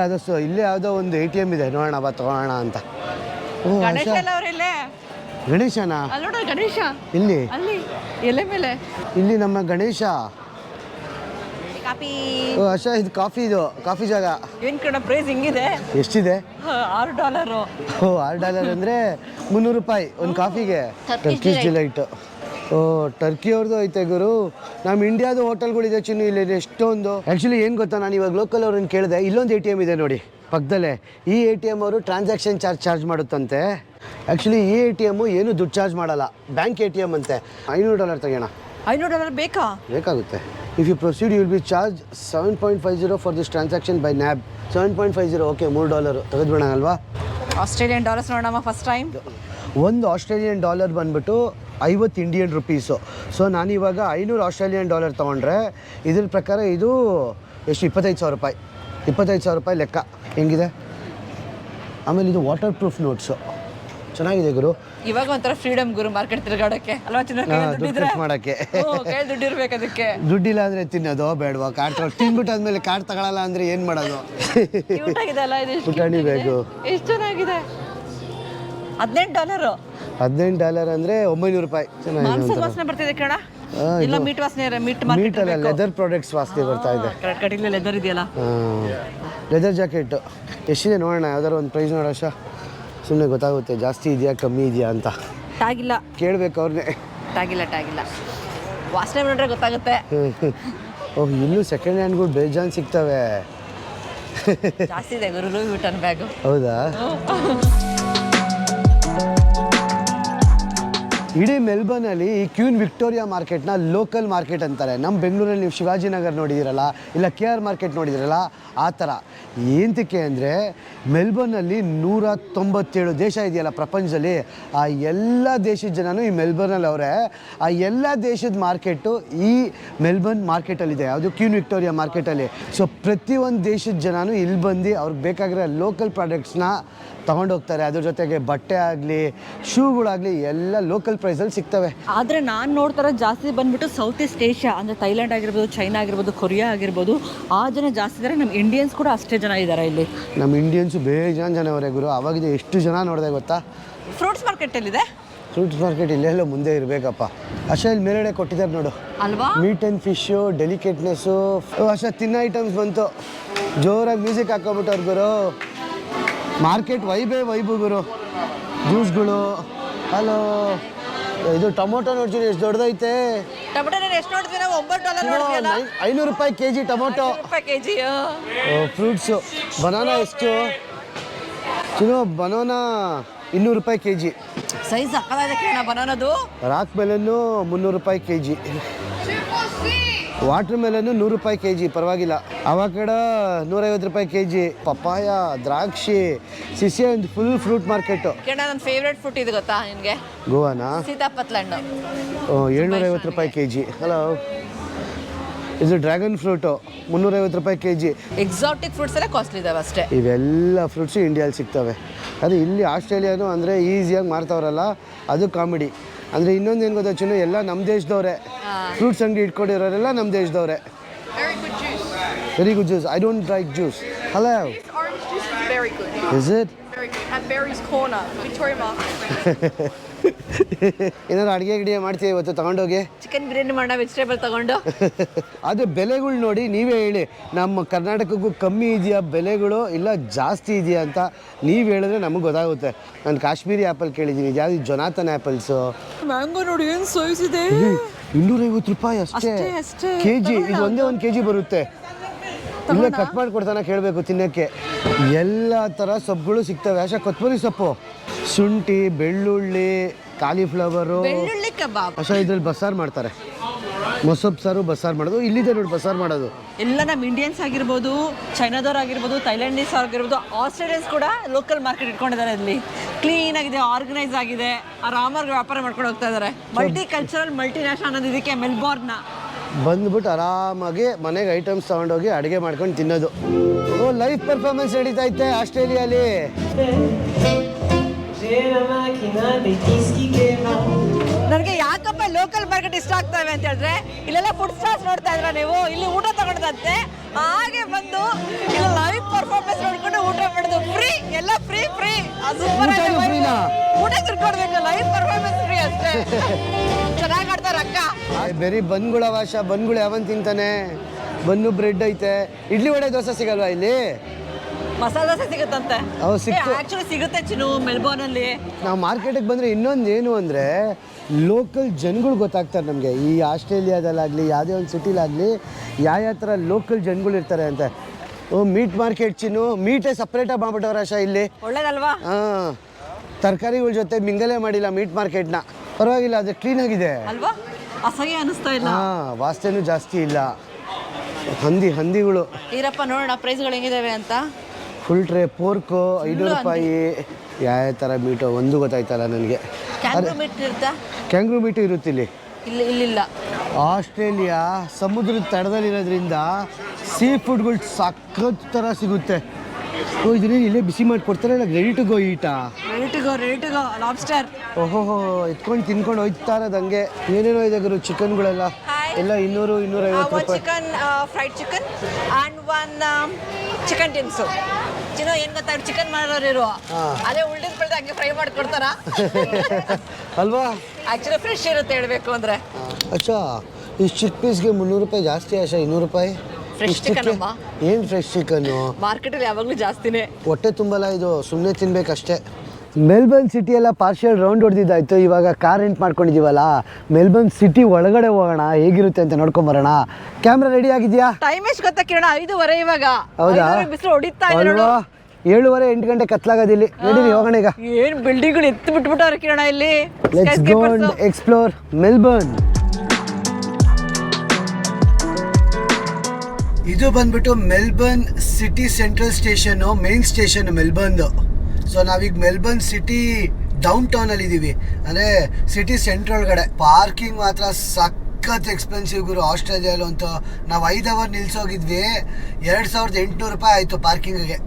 ಯಾವುದೋ ಸೊ ಇಲ್ಲೇ ಯಾವುದೋ ಒಂದು ಎ ಟಿ ಎಂ ಇದೆ. ನೋಡೋಣ ಬಾ ತಗೋಣ ಅಂತ. ಗಣೇಶನ? ಅಲ್ಲಿ ನೋಡು ಗಣೇಶ. ಇಲ್ಲಿ? ಅಲ್ಲಿ ಎಲೆ ಮೇಲೆ. ಇಲ್ಲಿ ನಮ್ಮ ಗಣೇಶ. ಕಾಫಿ. ಓ ಆಶಾ ಇದು ಕಾಫಿ ಇದು ಕಾಫಿ ಜಾಗ. ಏನ್ ಕಣ ಪ್ರೈಸ್ ಹಿಂಗಿದೆ? ಎಷ್ಟಿದೆ? ಆರು ಡಾಲರು. ಓ ಆರು ಡಾಲರ್ ಅಂದರೆ ಮುನ್ನೂರು ರೂಪಾಯಿ ಒಂದು ಕಾಫಿಗೆ. ಟರ್ಕಿಶ್ ಡಿಲೈಟ್ ಓ ಟರ್ಕಿ ಅವ್ರದ್ದು ಐತೆ ಗುರು. ನಮ್ಮ ಇಂಡಿಯಾದ ಹೋಟೆಲ್ಗಳಿದೆ ಚಿನ್ನು ಇಲ್ಲಿ ಎಷ್ಟೊಂದು. ಆ್ಯಕ್ಚುಲಿ ಏನು ಗೊತ್ತಾ ನಾನು ಇವಾಗ ಲೋಕಲ್ ಅವ್ರನ್ನ ಕೇಳಿದೆ ಇಲ್ಲೊಂದು ಎ ಟಿ ಎಂ ಇದೆ ನೋಡಿ. ಪಕ್ಕದಲ್ಲೇ ಈ ಎ ಟಿ ಎಂ ಅವರು ಟ್ರಾನ್ಸಾಕ್ಷನ್ ಚಾರ್ಜ್ ಚಾರ್ಜ್ ಮಾಡುತ್ತಂತೆ. ಆ್ಯಕ್ಚುಲಿ ಈ ಎ ಟಿ ಎಮ್ಮು ಏನು ದುಡ್ಡು ಚಾರ್ಜ್ ಮಾಡಲ್ಲ. ಬ್ಯಾಂಕ್ ಎ ಟಿ ಎಂ ಅಂತೆ. ಐನೂರು ಡಾಲರ್ ತಗೋಣ ಐನೂರು ಡಾಲರ್ ಬೇಕಾ? ಬೇಕಾಗುತ್ತೆ. If you proceed you will be charge seven point five zero for this transaction by NAB seven point five zero okay ಮೂರು ಡಾಲರು ತೆಗೆದುಬಿಡೋಣ ಅಲ್ವಾ? ಆಸ್ಟ್ರೇಲಿಯನ್ ಡಾಲರ್ಸ್ ನೋಡೋಣ ಫಸ್ಟ್ ಟೈಮ್ ಒಂದು ಆಸ್ಟ್ರೇಲಿಯನ್ ಡಾಲರ್ ಬಂದ್ಬಿಟ್ಟು ಐವತ್ತು ಇಂಡಿಯನ್ ರುಪೀಸು ಸೊ ನಾನಿವಾಗ ಐನೂರು Australian dollar ತೊಗೊಂಡ್ರೆ ಇದ್ರ ಪ್ರಕಾರ ಇದು ಎಷ್ಟು? ಇಪ್ಪತ್ತೈದು ಸಾವಿರ ರೂಪಾಯಿ. ಇಪ್ಪತ್ತೈದು ಸಾವಿರ ರೂಪಾಯಿ ಲೆಕ್ಕ. ಹೆಂಗಿದೆ? ಆಮೇಲೆ ಇದು ವಾಟರ್ ಪ್ರೂಫ್ ನೋಟ್ಸ್ ಚೆನ್ನಾಗಿದೆ ಗುರು. ಇವಾಗ ಒಂಥರ ಫ್ರೀಡಮ್ ಗುರು ಮಾರ್ಕೆಟ್ ತಿರುಗಾಡಕ್ಕೆ ಅಲ್ವಾ ದುಡ್ಡು ಮಾಡಕ್ಕೆ. ದುಡ್ಡು ಇರ್ಬೇಕು ಅದಕ್ಕೆ. ದುಡ್ಡಿಲ್ಲ ಅಂದ್ರೆ ತಿನ್ನೋದು ಬೇಡವಾ? ಕಾರ್ಡ್ ತಗೊಳ್ಳಿ ತಿನ್ಬಿಟ್ಟು ಆದ್ಮೇಲೆ ಕಾರ್ಡ್ ತಗೊಳಲ್ಲ ಅಂದ್ರೆ ಏನು ಮಾಡೋದು? ಪುಟಾಣಿ ಬೇಕು ಎಷ್ಟು ಚೆನ್ನಾಗಿದೆ. ಹದಿನೆಂಟು ಡಾಲರ್ ಹದಿನೆಂಟು ಡಾಲರ್ ಅಂದ್ರೆ ಒಂಬೈನೂರು ರೂಪಾಯಿ. ಚೆನ್ನಾಗಿದೆ ಬರ್ತಿದೆ ಕಣ. ಇಲ್ಲ ಮೀಟ್ ವಾಸನೆ ಮೀಟ್ ಮೀಟ್ ಮಾರ್ಕೆಟ್ ಅಲ್ಲ ಲೆದರ್ ಪ್ರಾಡಕ್ಟ್ಸ್ ವಾಸನೆ ಬರ್ತಾ ಇದೆ. ಕಟಿಂಗ್ ಲೆದರ್ ಇದೆಯಲ್ಲ? ಲೆದರ್ ಜಾಕೆಟ್ ಎಷ್ಟಿದೆ ನೋಡೋಣ ಯಾವ್ದಾದ್ರು ಒಂದು ಪ್ರೈಸ್ ನೋಡೋಶ ಸುಮ್ಮನೆ ಗೊತ್ತಾಗುತ್ತೆ ಜಾಸ್ತಿ ಇದೆಯಾ ಕಮ್ಮಿ ಇದೆಯಾ ಅಂತ. ಟ್ಯಾಗಿಲ್ಲ ಕೇಳಬೇಕು ಅವ್ರನ್ನೇ ಟ್ಯಾಗಿಲ್ಲ ಟ್ಯಾಗಿಲ್ಲ ವಾಸನೆ ನೋಡ್ರೆ ಗೊತ್ತಾಗುತ್ತೆ. (laughs) ಓಹ್ ಇಲ್ಲೂ ಸೆಕೆಂಡ್ ಹ್ಯಾಂಡ್ಗಳು ಬೇಜಾನ್ ಸಿಗ್ತವೆ. ಜಾಸ್ತಿ ಇದೆ ಗುರು ವಿಟನ್ ಬ್ಯಾಗು ಹೌದಾ? ಇಡೀ ಮೆಲ್ಬರ್ನಲ್ಲಿ ಈ ಕ್ಯೂನ್ ವಿಕ್ಟೋರಿಯಾ ಮಾರ್ಕೆಟ್ನ ಲೋಕಲ್ ಮಾರ್ಕೆಟ್ ಅಂತಾರೆ. ನಮ್ಮ ಬೆಂಗಳೂರಲ್ಲಿ ನೀವು ಶಿವಾಜಿನಗರ್ ನೋಡಿದಿರಲ್ಲ ಇಲ್ಲ ಕೆ ಆರ್ ಮಾರ್ಕೆಟ್ ನೋಡಿದಿರಲ್ಲ ಆ ಥರ. ಏಂತಕ್ಕೆ ಅಂದರೆ ಮೆಲ್ಬರ್ನಲ್ಲಿ ನೂರ ತೊಂಬತ್ತೇಳು ದೇಶ ಇದೆಯಲ್ಲ ಪ್ರಪಂಚದಲ್ಲಿ. ಆ ಎಲ್ಲ ದೇಶದ ಜನನೂ ಈ ಮೆಲ್ಬರ್ನಲ್ಲಿ ಅವರೇ. ಆ ಎಲ್ಲ ದೇಶದ ಮಾರ್ಕೆಟು ಈ ಮೆಲ್ಬರ್ನ್ ಮಾರ್ಕೆಟಲ್ಲಿದೆ. ಯಾವುದು ಕ್ಯೂನ್ ವಿಕ್ಟೋರಿಯಾ ಮಾರ್ಕೆಟಲ್ಲಿ. ಸೊ ಪ್ರತಿಯೊಂದು ದೇಶದ ಜನನೂ ಇಲ್ಲಿ ಬಂದು ಅವ್ರಿಗೆ ಬೇಕಾಗಿರೋ ಲೋಕಲ್ ಪ್ರಾಡಕ್ಟ್ಸ್ನ ತೊಗೊಂಡೋಗ್ತಾರೆ. ಅದ್ರ ಜೊತೆಗೆ ಬಟ್ಟೆ ಆಗಲಿ, ಶೂಗಳಾಗಲಿ ಎಲ್ಲ ಲೋಕಲ್ ಪ್ರೈಸಲ್ಲಿ ಸಿಗ್ತವೆ. ಆದರೆ ನಾನು ನೋಡ್ತಾರ ಜಾಸ್ತಿ ಬಂದ್ಬಿಟ್ಟು ಸೌತ್ ಈಸ್ಟ್ ಏಷ್ಯಾ ಅಂದರೆ ಥೈಲ್ಯಾಂಡ್ ಆಗಿರ್ಬೋದು ಚೈನಾ ಆಗಿರ್ಬೋದು ಕೊರಿಯಾ ಆಗಿರ್ಬೋದು ಆ ಜನ ಜಾಸ್ತಿ ಇದ್ದಾರೆ ನಮ್ಮ ಇಂಡಿಯನ್ಸ್ ಕೂಡ ಅಷ್ಟೇ ಜನ ಇದ್ದಾರೆ ಇಲ್ಲಿ. ನಮ್ಮ ಇಂಡಿಯನ್ಸ್ ಬೇಜಾನ್ ಜನ ಅವರೇ ಗುರು. ಅವಾಗ ಎಷ್ಟು ಜನ ನೋಡಿದೆ ಗೊತ್ತಾ? ಫ್ರೂಟ್ಸ್ ಮಾರ್ಕೆಟಲ್ಲಿದೆ ಫ್ರೂಟ್ಸ್ ಮಾರ್ಕೆಟ್ ಇಲ್ಲೆಲ್ಲೋ ಮುಂದೆ ಇರಬೇಕಪ್ಪ. ಅಷ್ಟೇ ಇಲ್ಲಿ ಮೇಲ್ಗಡೆ ಕೊಟ್ಟಿದ್ದಾರೆ ನೋಡು. ಅಲ್ವಾ? ಮೀಟ್ ಆ್ಯಂಡ್ ಫಿಶ್ಶು ಡೆಲಿಕೇಟ್ನೆಸ್ಸು ಅಷ್ಟೇ ತಿನ್ನ ಐಟಮ್ಸ್ ಬಂತು. ಜೋರಾಗಿ ಮ್ಯೂಸಿಕ್ ಹಾಕೋಬಿಟ್ಟವ್ರು ಗುರು. ಮಾರ್ಕೆಟ್ ವೈಬೇ ವೈಬು ಗುರು. ಜ್ಯೂಸ್ಗಳು ಹಲೋ ಇದು ಟೊಮೊಟೊ ನೋಡ್ತೀನಿ ಎಷ್ಟು ದೊಡ್ಡದೈತೆ. ಟೊಮೆಟೊ ಎಷ್ಟು ನೋಡ್ತೀವಿ ನಾವು? ಒಂಬತ್ತು ಡಾಲರ್ ನೈ- ಐನೂರು ರೂಪಾಯಿ ಕೆ ಜಿ ಟೊಮೊಟೊ. ರೂಪಾಯಿ ಕೆ ಜಿ ಫ್ರೂಟ್ಸು. ಬನಾನಾ ಎಷ್ಟು? ಚಿನ್ನು ಬನಾನಾ ಇನ್ನೂರು ರೂಪಾಯಿ ಕೆ ಜಿ ಸೈಜ್ ಸಕ್ಕದಾಗಿದೆ ಕಿರಣ ಬನಾನದು ರಾಕ್ ಮೆಲನ್ನು ಮುನ್ನೂರು ರೂಪಾಯಿ ಕೆ ಜಿ ವಾಟರ್ ಮೆಲನ್ ನೂರು ರೂಪಾಯಿ ಕೆ ಜಿ ಪರವಾಗಿಲ್ಲ. ಅವಕಡ ನೂರೈವತ್ತು ರೂಪಾಯಿ ಕೆ ಜಿ ಪಪ್ಪಾಯ ದ್ರಾಕ್ಷಿ ಸಿಸಿ ಒಂದು ಫುಲ್ ಫ್ರೂಟ್ ಮಾರ್ಕೆಟ್. ಕಿರಣ ನನ್ನ ಫೇವ್ರೆಟ್ ಫ್ರೂಟ್ ಇದು ಗೊತ್ತಾ ನಿನಗೆ? ಗೋವಾನಾ? ಸೀತಾಪತ್ಲ ಹಣ್ಣು. ಏಳ್ನೂರೈವತ್ತು ರೂಪಾಯಿ ಕೆ ಜಿ ಹಲೋ ಇದು ಡ್ರ್ಯಾಗನ್ ಫ್ರೂಟು. ಮುನ್ನೂರೈವತ್ತು ರೂಪಾಯಿ ಕೆ ಜಿ ಎಕ್ಸಾಟಿಕ್ ಫ್ರೂಟ್ಸ್ ಎಲ್ಲ ಕಾಸ್ಟ್ಲಿ ಇದಾವೆ ಅಷ್ಟೇ. ಇವೆಲ್ಲ ಫ್ರೂಟ್ಸು ಇಂಡಿಯಲ್ಲಿ ಸಿಗ್ತವೆ. ಅದು ಇಲ್ಲಿ ಆಸ್ಟ್ರೇಲಿಯಾನು ಅಂದರೆ ಈಸಿಯಾಗಿ ಮಾರ್ತವ್ರಲ್ಲ. ಅದು ಕಾಮಿಡಿ ಅಂದ್ರೆ ಇನ್ನೊಂದು ಏನ್ ಗೊತ್ತಾ ಚಿನ್ನ ಎಲ್ಲ ನಮ್ಮ ದೇಶದವ್ರೆ. ಫ್ರೂಟ್ಸ್ ಅಂಗಡಿ ಇಟ್ಕೊಂಡಿರೋರೆಲ್ಲ ನಮ್ಮ ದೇಶದವ್ರೆ. Very good juice I don't like juice hello is it Victoria market (laughs) ಏನಾದ್ರು ಅಡುಗೆ ಗಿಡಿಗೆ ಮಾಡ್ತೀವಿ ಇವತ್ತು? ತಗೊಂಡೋಗಿ? ಚಿಕನ್ ಬಿರಿಯಾನಿ ಮಾಡೋಣ ವೆಜಿಟೇಬಲ್ ತಗೊಂಡು. (laughs) ಅದು ಬೆಲೆಗಳು ನೋಡಿ ನೀವೇ ಹೇಳಿ. ನಮ್ಮ ಕರ್ನಾಟಕಕ್ಕೂ ಕಮ್ಮಿ ಇದೆಯಾ ಬೆಲೆಗಳು ಇಲ್ಲ ಜಾಸ್ತಿ ಇದೆಯಾ ಅಂತ ನೀವು ಹೇಳಿದ್ರೆ ನಮಗೆ ಗೊತ್ತಾಗುತ್ತೆ. ನಾನು ಕಾಶ್ಮೀರಿ ಆ್ಯಪಲ್ ಕೇಳಿದ್ದೀನಿ. ಯಾವ್ದು ಜೊನಾಥನ್ ಆ್ಯಪಲ್ಸು ಮ್ಯಾಂಗೋ ನೋಡಿ ಏನು ಸೋಯಿಸಿದೆ? ಇನ್ನೂರೈವತ್ತು ರೂಪಾಯಿ ಅಷ್ಟೇ. ಅಷ್ಟೇ, ಅಷ್ಟೇ. ಕೆ ಜಿ ಇದು ಒಂದೇ ಒಂದು ಕೆ ಜಿ ಬರುತ್ತೆ. ಇಲ್ಲೇ ಕಟ್ ಮಾಡಿ ಕೊಡ್ತಾನೆ ಕೇಳಬೇಕು ತಿನ್ನೋಕ್ಕೆ. ಎಲ್ಲ ಥರ ಸೊಪ್ಪುಗಳು ಸಿಗ್ತವೆ. ಅಷ್ಟೇ ಕೊತ್ತಂಬರಿ ಸೊಪ್ಪು. ಶುಂಠಿ ಬೆಳ್ಳುಳ್ಳಿ ಕಾಲಿಫ್ಲವರು ಬೆಳ್ಳುಳ್ಳಿ ಕಬಾಬ್. ಅಷ್ಟೇ ಇದ್ರಲ್ಲಿ ಬಸ್ಸಾರು ಮಾಡ್ತಾರೆ. ಮೊಸೊಪ್ಪು ಸಾರು ಬಸ್ಸಾರು ಮಾಡೋದು. ಇಲ್ಲಿದೆ ನೋಡಿ ಬಸ್ಸಾರು ಮಾಡೋದು. ಎಲ್ಲ ನಮ್ಮ ಇಂಡಿಯನ್ಸ್ ಆಗಿರ್ಬೋದು ಚೈನಾದವ್ರು ಆಗಿರ್ಬೋದು ಥೈಲ್ಯಾಂಡೀಸ್ ಆಗಿರ್ಬೋದು ಆಸ್ಟ್ರೇಲಿಯನ್ಸ್ ಕೂಡ ಲೋಕಲ್ ಮಾರ್ಕೆಟ್ ಇಟ್ಕೊಂಡಿದ್ದಾರೆ ಇಲ್ಲಿ. ಕ್ಲೀನ್ ಆಗಿದೆ ಆರ್ಗನೈಸ್ ಆಗಿದೆ. ಆರಾಮಾಗಿ ವ್ಯಾಪಾರ ಮಾಡ್ಕೊಂಡು ಹೋಗ್ತಾ ಇದ್ದಾರೆ. ಮಲ್ಟಿ ಕಲ್ಚರಲ್ ಮಲ್ಟಿ ನ್ಯಾಷನಲ್ ಅನ್ನೋದು ಇದಕ್ಕೆ ಮೆಲ್ಬೋರ್ನ್ನ ಬಂದ್ಬಿಟ್ಟು ಆರಾಮಾಗಿ ಮನೆಗೆ ಐಟಮ್ಸ್ ತೊಗೊಂಡೋಗಿ ಅಡುಗೆ ಮಾಡ್ಕೊಂಡು ತಿನ್ನೋದು. ಓ ಲೈವ್ ಪರ್ಫಾರ್ಮೆನ್ಸ್ ನಡೀತಾ ಐತೆ ಆಸ್ಟ್ರೇಲಿಯಾಲಿ. ನನಗೆ ಯಾಕಪ್ಪ ಲೋಕಲ್ ಮಾರ್ಕೆಟ್ ಇಷ್ಟ ಆಗ್ತವೆ ಅಂತ ಹೇಳಿದ್ರೆ ಇಲ್ಲೆಲ್ಲ ಫುಡ್ ಸ್ಟಾಲ್ಸ್ ನೋಡ್ತಾ ಇದ್ರ ನೀವು? ಇಲ್ಲಿ ಊಟ ತಗೊಂಡದಂತೆ ಹಾಗೆ ಬಂದು ಇಲ್ಲಿ ಲೈವ್ ಪರ್ಫಾರ್ಮೆನ್ಸ್ ನೋಡ್ಕೊಂಡು ಊಟ ಮಾಡೋದು ಫ್ರೀ ಎಲ್ಲ ಫ್ರೀ ಫ್ರೀ ಅದು ಫ್ರೀನಾ? ಊಟ ತಿರ್ಕೊಡ್ಬೇಕು ಲೈವ್ ಪರ್ಫಾರ್ಮೆನ್ಸ್ ಫ್ರೀ ಅಷ್ಟೇ. (laughs) ಚೆನ್ನಾಗಿ ಆಡ್ತಾರೆ ಅಕ್ಕ. ಬರೀ ಬನ್ಗಳ ವಾಶ ಬನ್ಗಳು ಯಾವನ್ ತಿಂತಾನೆ? ಬನ್ನು ಬ್ರೆಡ್ ಐತೆ. ಇಡ್ಲಿ ವಡೆ ದೋಸೆ ಸಿಗಲ್ವಾ ಇಲ್ಲಿ? ಮಸಾಲೆ ದೋಸೆ ಸಿಗುತ್ತಂತೆ. ಅವು ಸಿಕ್ತು. ಆಕ್ಚುಲಿ ಸಿಗುತ್ತೆ ಚಿನ್ನು ಮೆಲ್ಬೋರ್ನ್ ಅಲ್ಲಿ ನಾವು ಮಾರ್ಕೆಟಿಗೆ ಬಂದರೆ ಇನ್ನೊಂದು ಏನು ಅಂದರೆ ಲೋಕಲ್ ಜನಗಳು ಗೊತ್ತಾಗ್ತಾರೆ ನಮಗೆ. ಈ ಆಸ್ಟ್ರೇಲಿಯಾದಲ್ಲಾಗಲಿ ಯಾವುದೇ ಒಂದು ಸಿಟಿಲಾಗಲಿ ಯಾವ ಯಾವ ಥರ ಲೋಕಲ್ ಜನಗಳು ಇರ್ತಾರೆ ಅಂತ. ಓ ಮೀಟ್ ಮಾರ್ಕೆಟ್ ಚಿನ್ನು ಮೀಟೇ ಸಪ್ರೇಟಾಗಿ ಆಗಿ ಆಶಾ ಇಲ್ಲಿ. ಒಳ್ಳೇದಲ್ವಾ? ಹಾಂ. ತರಕಾರಿಗಳ ಜೊತೆ ಮಿಂಗಲೇ ಮಾಡಿಲ್ಲ ಮೀಟ್ ಮಾರ್ಕೆಟ್ನ ಪರವಾಗಿಲ್ಲ ಅದು ಕ್ಲೀನಾಗಿದೆ ಅಲ್ವಾ? ಅಸಹ್ಯ ಅನಿಸ್ತಾ ಇಲ್ಲ. ಹಾಂ ವಾಸನೆನೂ ಜಾಸ್ತಿ ಇಲ್ಲ. ಹಂದಿ ಹಂದಿಗಳು. ಇರಪ್ಪ ನೋಡೋಣ ಪ್ರೈಸ್ಗಳು ಹೆಂಗಿದಾವೆ ಅಂತ? ಫುಲ್ ಟ್ರೇ ಪೋರ್ಕು ಐನೂರು ರೂಪಾಯಿ. ಯಾವ ಥರ ಮೀಟು ಒಂದು ಗೊತ್ತಾಯ್ತಲ್ಲ ನನಗೆ. ಕ್ಯಾಂಗ್ರೂ ಮೀಟ್ ಇರುತ್ತಾ? ಕ್ಯಾಂಗ್ರೂ ಮೀಟು ಇರುತ್ತೆ ಇಲ್ಲಿ ಇಲ್ಲಿ ಇಲ್ಲಿಲ್ಲ. ಆಸ್ಟ್ರೇಲಿಯಾ ಸಮುದ್ರದ ತಡದಲ್ಲಿರೋದ್ರಿಂದ ಸೀ ಫುಡ್ಗಳು ಸಖತ್ ಥರ ಸಿಗುತ್ತೆ. ಓ ಇದನ್ನೇನು ಇಲ್ಲೇ ಬಿಸಿ ಮಾಡಿ ಕೊಡ್ತಾರೆ ಇಲ್ಲ ready to go eta ready to go ready to go lobster ಓಹೋ ಎತ್ಕೊಂಡು ತಿನ್ಕೊಂಡು ಹೋಯ್ತಾ ಹಂಗೆ ಏನೇನೋ ಇದೆ ಗುರು ಚಿಕನ್ಗಳೆಲ್ಲ. ಎಲ್ಲ ಇನ್ನೂರು ಇನ್ನೂರೈವತ್ತು ಐವತ್ತು ರೂಪಾಯಿ. Chicken fried chicken and one chicken ಟಿನ್ಸು ಚಿನೋ ಏನು ಗೊತ್ತಾ ಚಿಕನ್ ಮಾಡೋರು ಇರುವ. ಅದೇ ಉಳ್ದಿದ್ ಬೆಳ್ದ ಹಂಗೆ ಫ್ರೈ ಮಾಡಿ ಕೊಡ್ತಾರ (laughs) ಅಲ್ವಾ? ಆಕ್ಚುಲಿ ಫ್ರೆಶ್ ಇರುತ್ತೆ ಹೇಳಬೇಕು ಅಂದ್ರೆ. ಅಚ್ಚಾ ಈ ಚಿಕ್ಕ ಪೀಸ್ಗೆ ಮುನ್ನೂರು ರೂಪಾಯಿ ಜಾಸ್ತಿ ಆಶಾ ಇನ್ನೂರು ರೂಪಾಯಿ? ಫ್ರೆಶ್ ಅಮ್ಮ? ಏನು ಫ್ರೆಶ್ ಚಿಕನ್ನು ಮಾರ್ಕೆಟಲ್ಲಿ ಯಾವಾಗಲೂ ಜಾಸ್ತಿನೇ. ಹೊಟ್ಟೆ ತುಂಬಲ್ಲ ಇದು ಸುಮ್ಮನೆ ತಿನ್ಬೇಕಷ್ಟೇ. ಮೆಲ್ಬರ್ನ್ ಸಿಟಿ ಎಲ್ಲ ಪಾರ್ಷಿಯಲ್ ರೌಂಡ್ ಹೊಡೆದಿದ್ದಾಯ್ತು. ಇವಾಗ ಕಾರ್ ರೆಂಟ್ ಮಾಡ್ಕೊಂಡಿದೀವಲ್ಲ? ಮೆಲ್ಬರ್ನ್ ಸಿಟಿ ಒಳಗಡೆ ಹೋಗೋಣ ಹೇಗಿರುತ್ತೆ ಅಂತ ನೋಡ್ಕೊಂಬರೋಣ ಕ್ಯಾಮ್ರಾ ರೆಡಿ ಆಗಿದೆಯಾ? ಟೈಮ್ ಎಷ್ಟು ಗೊತ್ತಾ ಕಿರಣ? ಐದುವರೆ ಇವಾಗ. ಹೌದಾ? ಬಿಸಿಲು ಹೊಡಿತಾ ಇದೆ ನೋಡು. ಅಲ್ವಾ ಏಳುವರೆ ಎಂಟು ಗಂಟೆ ಕತ್ಲಾಗೋದಿಲ್ಲಿ. ನಡೀರಿ ಹೋಗೋಣ ಈಗ. ಏನ್ ಬಿಲ್ಡಿಂಗ್ ಎತ್ತು ಬಿಟ್ಬಿಟ್ಟವ್ರೆ ಕಿರಣ ಇಲ್ಲಿ? Let's go and explore Melbourne ಇದು ಬಂದ್ಬಿಟ್ಟು Melbourne city central station main station ಮೆಲ್ಬರ್ನ್ದು. So ನಾವೀಗ ಮೆಲ್ಬರ್ನ್ ಸಿಟಿ ಡೌನ್ ಟೌನ್ ಅಲ್ಲಿ ಇದೀವಿ. ಅಂದ್ರೆ ಸಿಟಿ ಸೆಂಟ್ರ್ ಒಳಗಡೆ ಪಾರ್ಕಿಂಗ್ ಮಾತ್ರ ಸಖತ್ ಎಕ್ಸ್ಪೆನ್ಸಿವ್ ಗುರು. ಆಸ್ಟ್ರೇಲಿಯಾಲು ಅಂತ ನಾವು ಐದು ಅವರ್ ನಿಲ್ಸೋಗಿದ್ವಿ. ಎರಡು ಸಾವಿರದ ಎಂಟುನೂರು ರೂಪಾಯಿ ಆಯಿತು ಪಾರ್ಕಿಂಗ್ಗೆ.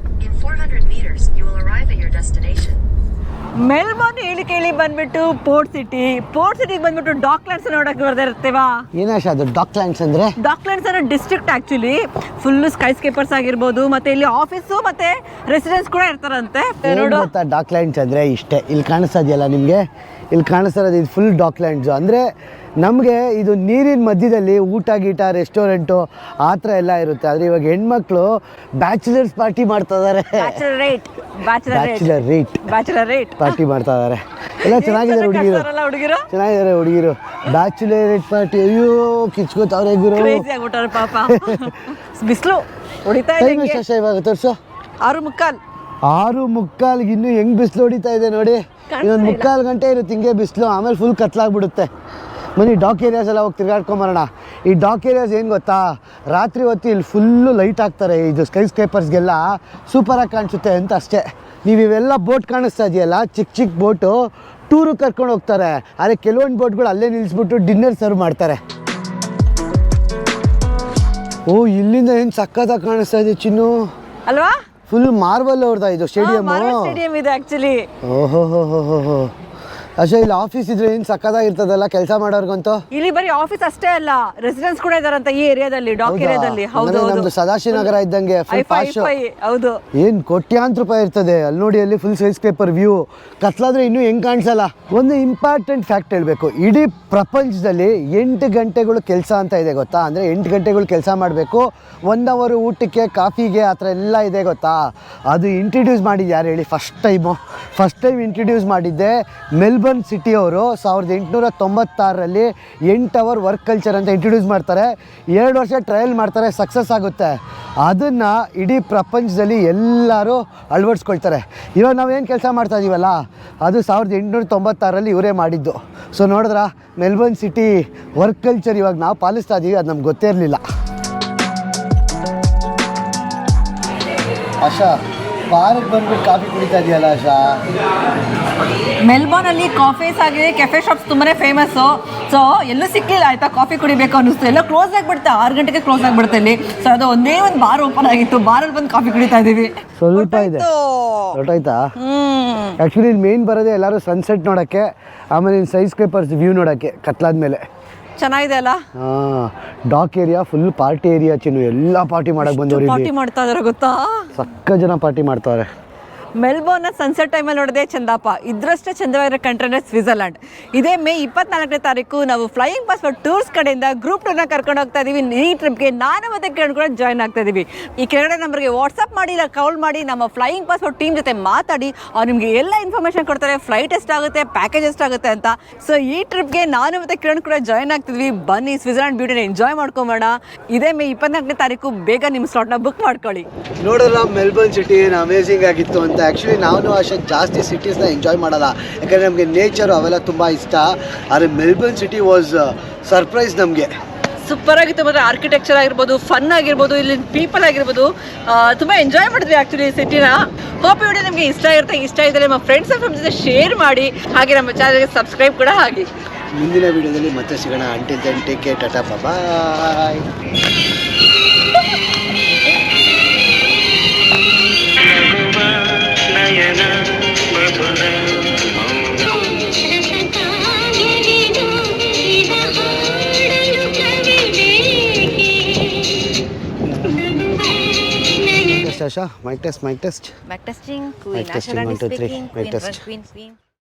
ಮೆಲ್ಬೋರ್ನ್ ಹೇಳಿ ಕೇಳಿ ಬಂದ್ಬಿಟ್ಟು ಪೋರ್ಟ್ ಸಿಟಿ ಪೋರ್ಟ್ ಸಿಟಿಗೆ ಬಂದ್ಬಿಟ್ಟು ಡಾಕ್ಲ್ಯಾಂಡ್ಸ್ ನೋಡಕ್ ಬರ್ತಾ ಇರ್ತೀವಾ ಏನಾಶ ಅದು ಡಾಕ್ಲ್ಯಾಂಡ್ಸ್ ಅಂದರೆ? ಡಾಕ್ಲ್ಯಾಂಡ್ಸ್ ಅನ್ನೋ district actually full skyscrapers ಆಗಿರ್ಬೋದು ಮತ್ತೆ ಇಲ್ಲಿ ಆಫೀಸು ಮತ್ತೆ ರೆಸಿಡೆನ್ಸ್ ಕೂಡ ಇರ್ತಾರಂತೆ. ನೋಡು ಡಾಕ್ಲ್ಯಾಂಡ್ಸ್ ಅಂದ್ರೆ ಇಷ್ಟೇ. ಇಲ್ಲಿ ಕಾಣಿಸ್ತಾ ಇದೆಯಲ್ಲ ನಿಮಗೆ? ಇಲ್ಲಿ ಕಾಣಿಸ್ತಾ ಇರೋದು ಇದು ಫುಲ್ ಡಾಕ್ಲ್ಯಾಂಡ್ಸು ಅಂದರೆ ನಮಗೆ ಇದು ನೀರಿನ ಮಧ್ಯದಲ್ಲಿ ಊಟ ಗೀಟ ರೆಸ್ಟೋರೆಂಟು ಆ ಥರ ಎಲ್ಲ ಇರುತ್ತೆ. ಆದರೆ ಇವಾಗ ಹೆಣ್ಮಕ್ಳು ಬ್ಯಾಚುಲರ್ಸ್ ಪಾರ್ಟಿ ಮಾಡ್ತಾ ಇದ್ದಾರೆ bachelorette bachelorette bachelorette party ಮಾಡ್ತಾ ಇದ್ದಾರೆ ಎಲ್ಲ ಚೆನ್ನಾಗಿದ್ದಾರೆ ಹುಡುಗಿರು. ಹುಡುಗಿರು? ಚೆನ್ನಾಗಿದ್ದಾರೆ ಹುಡುಗಿರು. ಬ್ಯಾಚುಲರೇಟ್ ಪಾರ್ಟಿ ಅಯ್ಯೋ ಕಿಚ್ಕೋತಾವ್ರೆ ಗುರು. ಬಿಸಿಲು ಹೊಡಿತಾ ಇವಾಗ ತೋರಿಸು? ಆರು ಮುಕ್ಕಾಲ್. ಆರು ಮುಕ್ಕಾಲ್ಗೆ ಇನ್ನೂ ಹೆಂಗ್ ಬಿಸಿಲು ಹೊಡಿತಾ ಇದೆ ನೋಡಿ. ಇನ್ನೊಂದು ಮುಕ್ಕಾಲು ಗಂಟೆ ಇರುತ್ತೆ ಹಿಂಗೆ ಬಿಸಿಲು ಆಮೇಲೆ ಫುಲ್ ಕತ್ಲಾಗ್ಬಿಡುತ್ತೆ. ಬನ್ನಿ ಡಾಕ್ ಏರಿಯಾಸ್ ಎಲ್ಲ ಹೋಗಿ ತಿರ್ಗಾಡ್ಕೊಂಬರೋಣ ಈ ಡಾಕ್ ಏರಿಯಾಸ್ ಏನು ಗೊತ್ತಾ? ರಾತ್ರಿ ಹೊತ್ತು ಇಲ್ಲಿ ಫುಲ್ಲು ಲೈಟ್ ಹಾಕ್ತಾರೆ ಇದು ಸ್ಕೈ ಸ್ಕೇಪರ್ಸ್ಗೆಲ್ಲ ಸೂಪರಾಗಿ ಕಾಣಿಸುತ್ತೆ ಅಂತ ಅಷ್ಟೇ. ನೀವು ಇವೆಲ್ಲ ಬೋಟ್ ಕಾಣಿಸ್ತಾ ಇದೆಯಲ್ಲ? ಚಿಕ್ಕ ಚಿಕ್ಕ ಬೋಟು ಟೂರು ಕರ್ಕೊಂಡು ಹೋಗ್ತಾರೆ. ಆದರೆ ಕೆಲವೊಂದು ಬೋಟ್ಗಳು ಅಲ್ಲೇ ನಿಲ್ಲಿಸ್ಬಿಟ್ಟು ಡಿನ್ನರ್ ಸರ್ವ್ ಮಾಡ್ತಾರೆ. ಓ ಇಲ್ಲಿಂದ ಏನು ಸಕ್ಕತ್ತಾಗಿ ಕಾಣಿಸ್ತಾ ಇದೆ ಚಿನ್ನು? ಅಲ್ವಾ? ಫುಲ್ ಮಾರ್ಬಲ್ ಅವ್ರದ ಇದು ಸ್ಟೇಡಿಯಂ ಸ್ಟೇಡಿಯಂ ಇದೆ ಆಕ್ಚುಲಿ ಓಹೋ ಹೋ ಹೋ ಹೋ ಹೋ ಅಷ್ಟೇ ಇಲ್ಲಿ ಆಫೀಸ್ ಇದ್ರೆ ಏನು ಸಕ್ಕದಾಗಿರ್ತದಲ್ಲ ಕೆಲಸ ಮಾಡೋರ್ಗಂತೂ? ಇಲ್ಲಿ ಬರೀ ಆಫೀಸ್ ಅಷ್ಟೇ ಅಲ್ಲ ರೆಸಿಡೆನ್ಸ್ ಕೂಡ ಇದಾರಂತ ಈ ಏರಿಯಾದಲ್ಲಿ ಡಾಕ್ ಏರಿಯಾದಲ್ಲಿ ಹೌದು ನಮ್ದು ಸದಾಶಿವನಗರ ಇದ್ದಂಗೆ ಫುಲ್ ಐಫೈ ಫಾಸ್ಟ್ ಐಫೈ ಹೌದು. ಏನ್ ಕೋಟ್ಯಾಂತರ ರೂಪಾಯಿ ಇರ್ತದೆ. ಅಲ್ಲಿ ನೋಡಿ ಅಲ್ಲಿ ಫುಲ್ ಸೈಸ್ ಪೇಪರ್ ವ್ಯೂ ಕತ್ಲಾದ್ರೆ ಇನ್ನೂ ಹೆಂಗ್ ಕಾಣಿಸಲ್ಲ? ಒಂದು ಇಂಪಾರ್ಟೆಂಟ್ ಫ್ಯಾಕ್ಟ್ ಹೇಳ್ಬೇಕು. ಇಡೀ ಪ್ರಪಂಚದಲ್ಲಿ ಎಂಟು ಗಂಟೆಗಳು ಕೆಲಸ ಅಂತ ಇದೆ ಗೊತ್ತಾ? ಅಂದ್ರೆ ಎಂಟು ಗಂಟೆಗಳು ಕೆಲಸ ಮಾಡಬೇಕು. ಒನ್ ಅವರ್ ಊಟಕ್ಕೆ ಕಾಫಿಗೆ ಆತರ ಥರ ಎಲ್ಲ ಇದೆ ಗೊತ್ತಾ? ಅದು ಇಂಟ್ರಡ್ಯೂಸ್ ಮಾಡಿದ್ದು ಯಾರು ಹೇಳಿ? First time first time introduce ಮಾಡಿದ್ದೆ. ಮೆಲ್ಬರ್ನ್ ಸಿಟಿಯವರು ಸಾವಿರದ ಎಂಟುನೂರ ತೊಂಬತ್ತಾರರಲ್ಲಿ ಎಂಟು ಅವರ್ ವರ್ಕ್ ಕಲ್ಚರ್ ಅಂತ ಇಂಟ್ರೊಡ್ಯೂಸ್ ಮಾಡ್ತಾರೆ. ಎರಡು ವರ್ಷ ಟ್ರಯಲ್ ಮಾಡ್ತಾರೆ ಸಕ್ಸಸ್ ಆಗುತ್ತೆ. ಅದನ್ನು ಇಡೀ ಪ್ರಪಂಚದಲ್ಲಿ ಎಲ್ಲರೂ ಅಳವಡಿಸ್ಕೊಳ್ತಾರೆ. ಇವಾಗ ನಾವೇನು ಕೆಲಸ ಮಾಡ್ತಾ ಇದೀವಲ್ಲ, ಅದು ಸಾವಿರದ ಎಂಟುನೂರ ತೊಂಬತ್ತಾರರಲ್ಲಿ ಇವರೇ ಮಾಡಿದ್ದು. ಸೊ ನೋಡಿದ್ರ, ಮೆಲ್ಬರ್ನ್ ಸಿಟಿ ವರ್ಕ್ ಕಲ್ಚರ್ ಇವಾಗ ನಾವು ಪಾಲಿಸ್ತಾ ಇದ್ದೀವಿ ಅದು ನಮ್ಗೆ ಗೊತ್ತೇ ಇರಲಿಲ್ಲ. ಆಶಾ ಪಾರ್ಕ್ ಬಂದ್ಬಿಟ್ಟು ಕಾಫಿ ಕುಡಿತಾ ಇದೆಯಲ್ಲ ಆಶಾ? ಮೆಲ್ಬೋರ್ನ್ ಅಲ್ಲಿ ಕಾಫೀಸ್ ಆಗಿದೆ ಕೆಫೆ ಶಾಪ್ಸ್ ತುಂಬಾನೇ ಫೇಮಸ್ ಸೊ ಎಲ್ಲೂ ಸಿಕ್ಕಿಲ್ಲ ಆಯ್ತಾ? ಕಾಫಿ ಕುಡಿಬೇಕು ಅನ್ನಿಸ್ತು. ಎಲ್ಲ ಕ್ಲೋಸ್ ಆಗ್ಬಿಡುತ್ತೆ. ಆರು ಗಂಟೆಗೆ ಕ್ಲೋಸ್ ಆಗ್ಬಿಡುತ್ತೆ ಇಲ್ಲಿ ಸೊ ಅದು ಒಂದೇ ಒಂದು ಬಾರ್ ಓಪನ್ ಆಗಿತ್ತು. ಬಾರಲ್ಲಿ ಬಂದು ಕಾಫಿ ಕುಡಿತಾ ಇದೀವಿ. ಸ್ವಲ್ಪ ಇದೆ. ಹೊರಟಾಯ್ತಾ ಆ್ಯಕ್ಚುಲಿ ಇಲ್ಲಿ ಮೇನ್ ಬರೋದೇ ಎಲ್ಲರೂ ಸನ್ಸೆಟ್ ನೋಡೋಕ್ಕೆ ಆಮೇಲೆ ಇನ್ನು ಸೈಸ್ ಪೇಪರ್ಸ್ ವ್ಯೂ ನೋಡೋಕ್ಕೆ ಕತ್ಲಾದ್ಮೇಲೆ. ಚೆನ್ನಾಗಿದೆ ಅಲ್ಲ? Dock area full party area ಚಿನ್ನು ಎಲ್ಲ ಪಾರ್ಟಿ ಮಾಡಕ್ ಬಂದವ್ರು ಪಾರ್ಟಿ ಮಾಡ್ತಾ ಇದಾರೆ ಗೊತ್ತಾ? ಸಕ್ಕ ಜನ ಪಾರ್ಟಿ ಮಾಡ್ತಾವ್ರೆ ಮೆಲ್ಬೋರ್ನ್ ಸನ್ಸೆಟ್ ಟೈಮಲ್ಲಿ ನೋಡಿದೆ ಚಂದಪ್ಪ ಇದ್ರಷ್ಟೇ ಚಂದವಾಗಿರೋ ಕಂಟ್ರಿ ಅಂದರೆ ಸ್ವಿಟ್ಜರ್ಲ್ಯಾಂಡ್. ಇದೇ ಮೇ ಇಪ್ಪತ್ನಾಲ್ಕನೇ ತಾರೀಕು ನಾವು ಫ್ಲೈಯಿಂಗ್ ಪಾಸ್ಪೋರ್ಟ್ ಟೂರ್ಸ್ ಕಡೆಯಿಂದ ಗ್ರೂಪ್ ಟೂರ್ನ ಕರ್ಕೊಂಡು ಹೋಗ್ತಾ ಇದ್ದೀವಿ ಈ ಟ್ರಿಪ್ಗೆ ನಾನು ಮತ್ತೆ ಕಿರಣ್ ಕೂಡ ಜಾಯ್ನ್ ಆಗ್ತಾ ಇದೀವಿ. ಈ ಕೆಳಗಡೆ ನಂಬರ್ಗೆ ವಾಟ್ಸಪ್ ಮಾಡಿ ಇಲ್ಲ ಕಾಲ್ ಮಾಡಿ ನಮ್ಮ ಫ್ಲೈಯಿಂಗ್ ಪಾಸ್ಪೋರ್ಟ್ ಟೀಮ್ ಜೊತೆ ಮಾತಾಡಿ, ಅವ್ರು ನಿಮಗೆ ಎಲ್ಲ ಇನ್ಫಾರ್ಮೇಷನ್ ಕೊಡ್ತಾರೆ. ಫ್ಲೈಟ್ ಎಷ್ಟಾಗುತ್ತೆ ಪ್ಯಾಕೇಜ್ ಎಷ್ಟಾಗುತ್ತೆ ಅಂತ. ಸೊ ಈ ಟ್ರಿಪ್ಗೆ ನಾನು ಮತ್ತೆ ಕಿರಣ್ ಕೂಡ ಜಾಯ್ನ್ ಆಗ್ತಿದ್ವಿ. ಬನ್ನಿ ಸ್ವಿಟ್ಜರ್ಲ್ಯಾಂಡ್ ಬ್ಯೂಟಿನ ಎಂಜಾಯ್ ಮಾಡ್ಕೊಂಬೋಣ ಇದೇ ಮೇ ಇಪ್ಪತ್ನಾಲ್ಕನೇ ತಾರೀಕು ಬೇಗ ನಿಮ್ಮ ಸ್ಲಾಟ್ನ ಬುಕ್ ಮಾಡ್ಕೊಳ್ಳಿ. ನೋಡಲ್ಲ ಮೆಲ್ಬರ್ನ್ ಸಿಟಿ ಏನು ಅಮೇಝಿಂಗ್ ಆಗಿತ್ತು ಅಂತ. ಆ್ಯಕ್ಚುಲಿ ನಾನು ಅಷ್ಟೇ ಜಾಸ್ತಿ ಸಿಟೀಸ್ನ ಎಂಜಾಯ್ ಮಾಡಲ್ಲ. ಯಾಕಂದರೆ ನಮಗೆ ನೇಚರು ಅವೆಲ್ಲ ತುಂಬ ಇಷ್ಟ. ಆದರೆ ಮೆಲ್ಬರ್ನ್ ಸಿಟಿ ವಾಸ್ ಸರ್ಪ್ರೈಸ್ ನಮಗೆ. ಸೂಪರ್ ಆಗಿತ್ತು ಮತ್ತೆ ಆರ್ಕಿಟೆಕ್ಚರ್ ಆಗಿರ್ಬೋದು ಫನ್ ಆಗಿರ್ಬೋದು ಇಲ್ಲಿ ಪೀಪಲ್ ಆಗಿರ್ಬೋದು ತುಂಬ ಎಂಜಾಯ್ ಮಾಡಿದ್ವಿ ಆ್ಯಕ್ಚುಲಿ ಸಿಟಿನ ಹೋಪ್ ವಿಡಿಯೋ ನಿಮಗೆ ಇಷ್ಟ ಇರುತ್ತೆ ಇಷ್ಟ ಇದ್ದರೆ ನಮ್ಮ ಫ್ರೆಂಡ್ಸ್ ಫ್ಯಾಮಿಲಿ ಜೊತೆ ಶೇರ್ ಮಾಡಿ. ಹಾಗೆ ನಮ್ಮ ಚಾನಲ್ಗೆ ಸಬ್ಸ್ಕ್ರೈಬ್ ಕೂಡ ಹಾಗೆ. ಮುಂದಿನ ವಿಡಿಯೋದಲ್ಲಿ ಮತ್ತೆ ಸಿಗೋಣ. Until then take care tata bye Narayana Madhura. Mike test mike test mike testing mike testing 1 2 3 mike test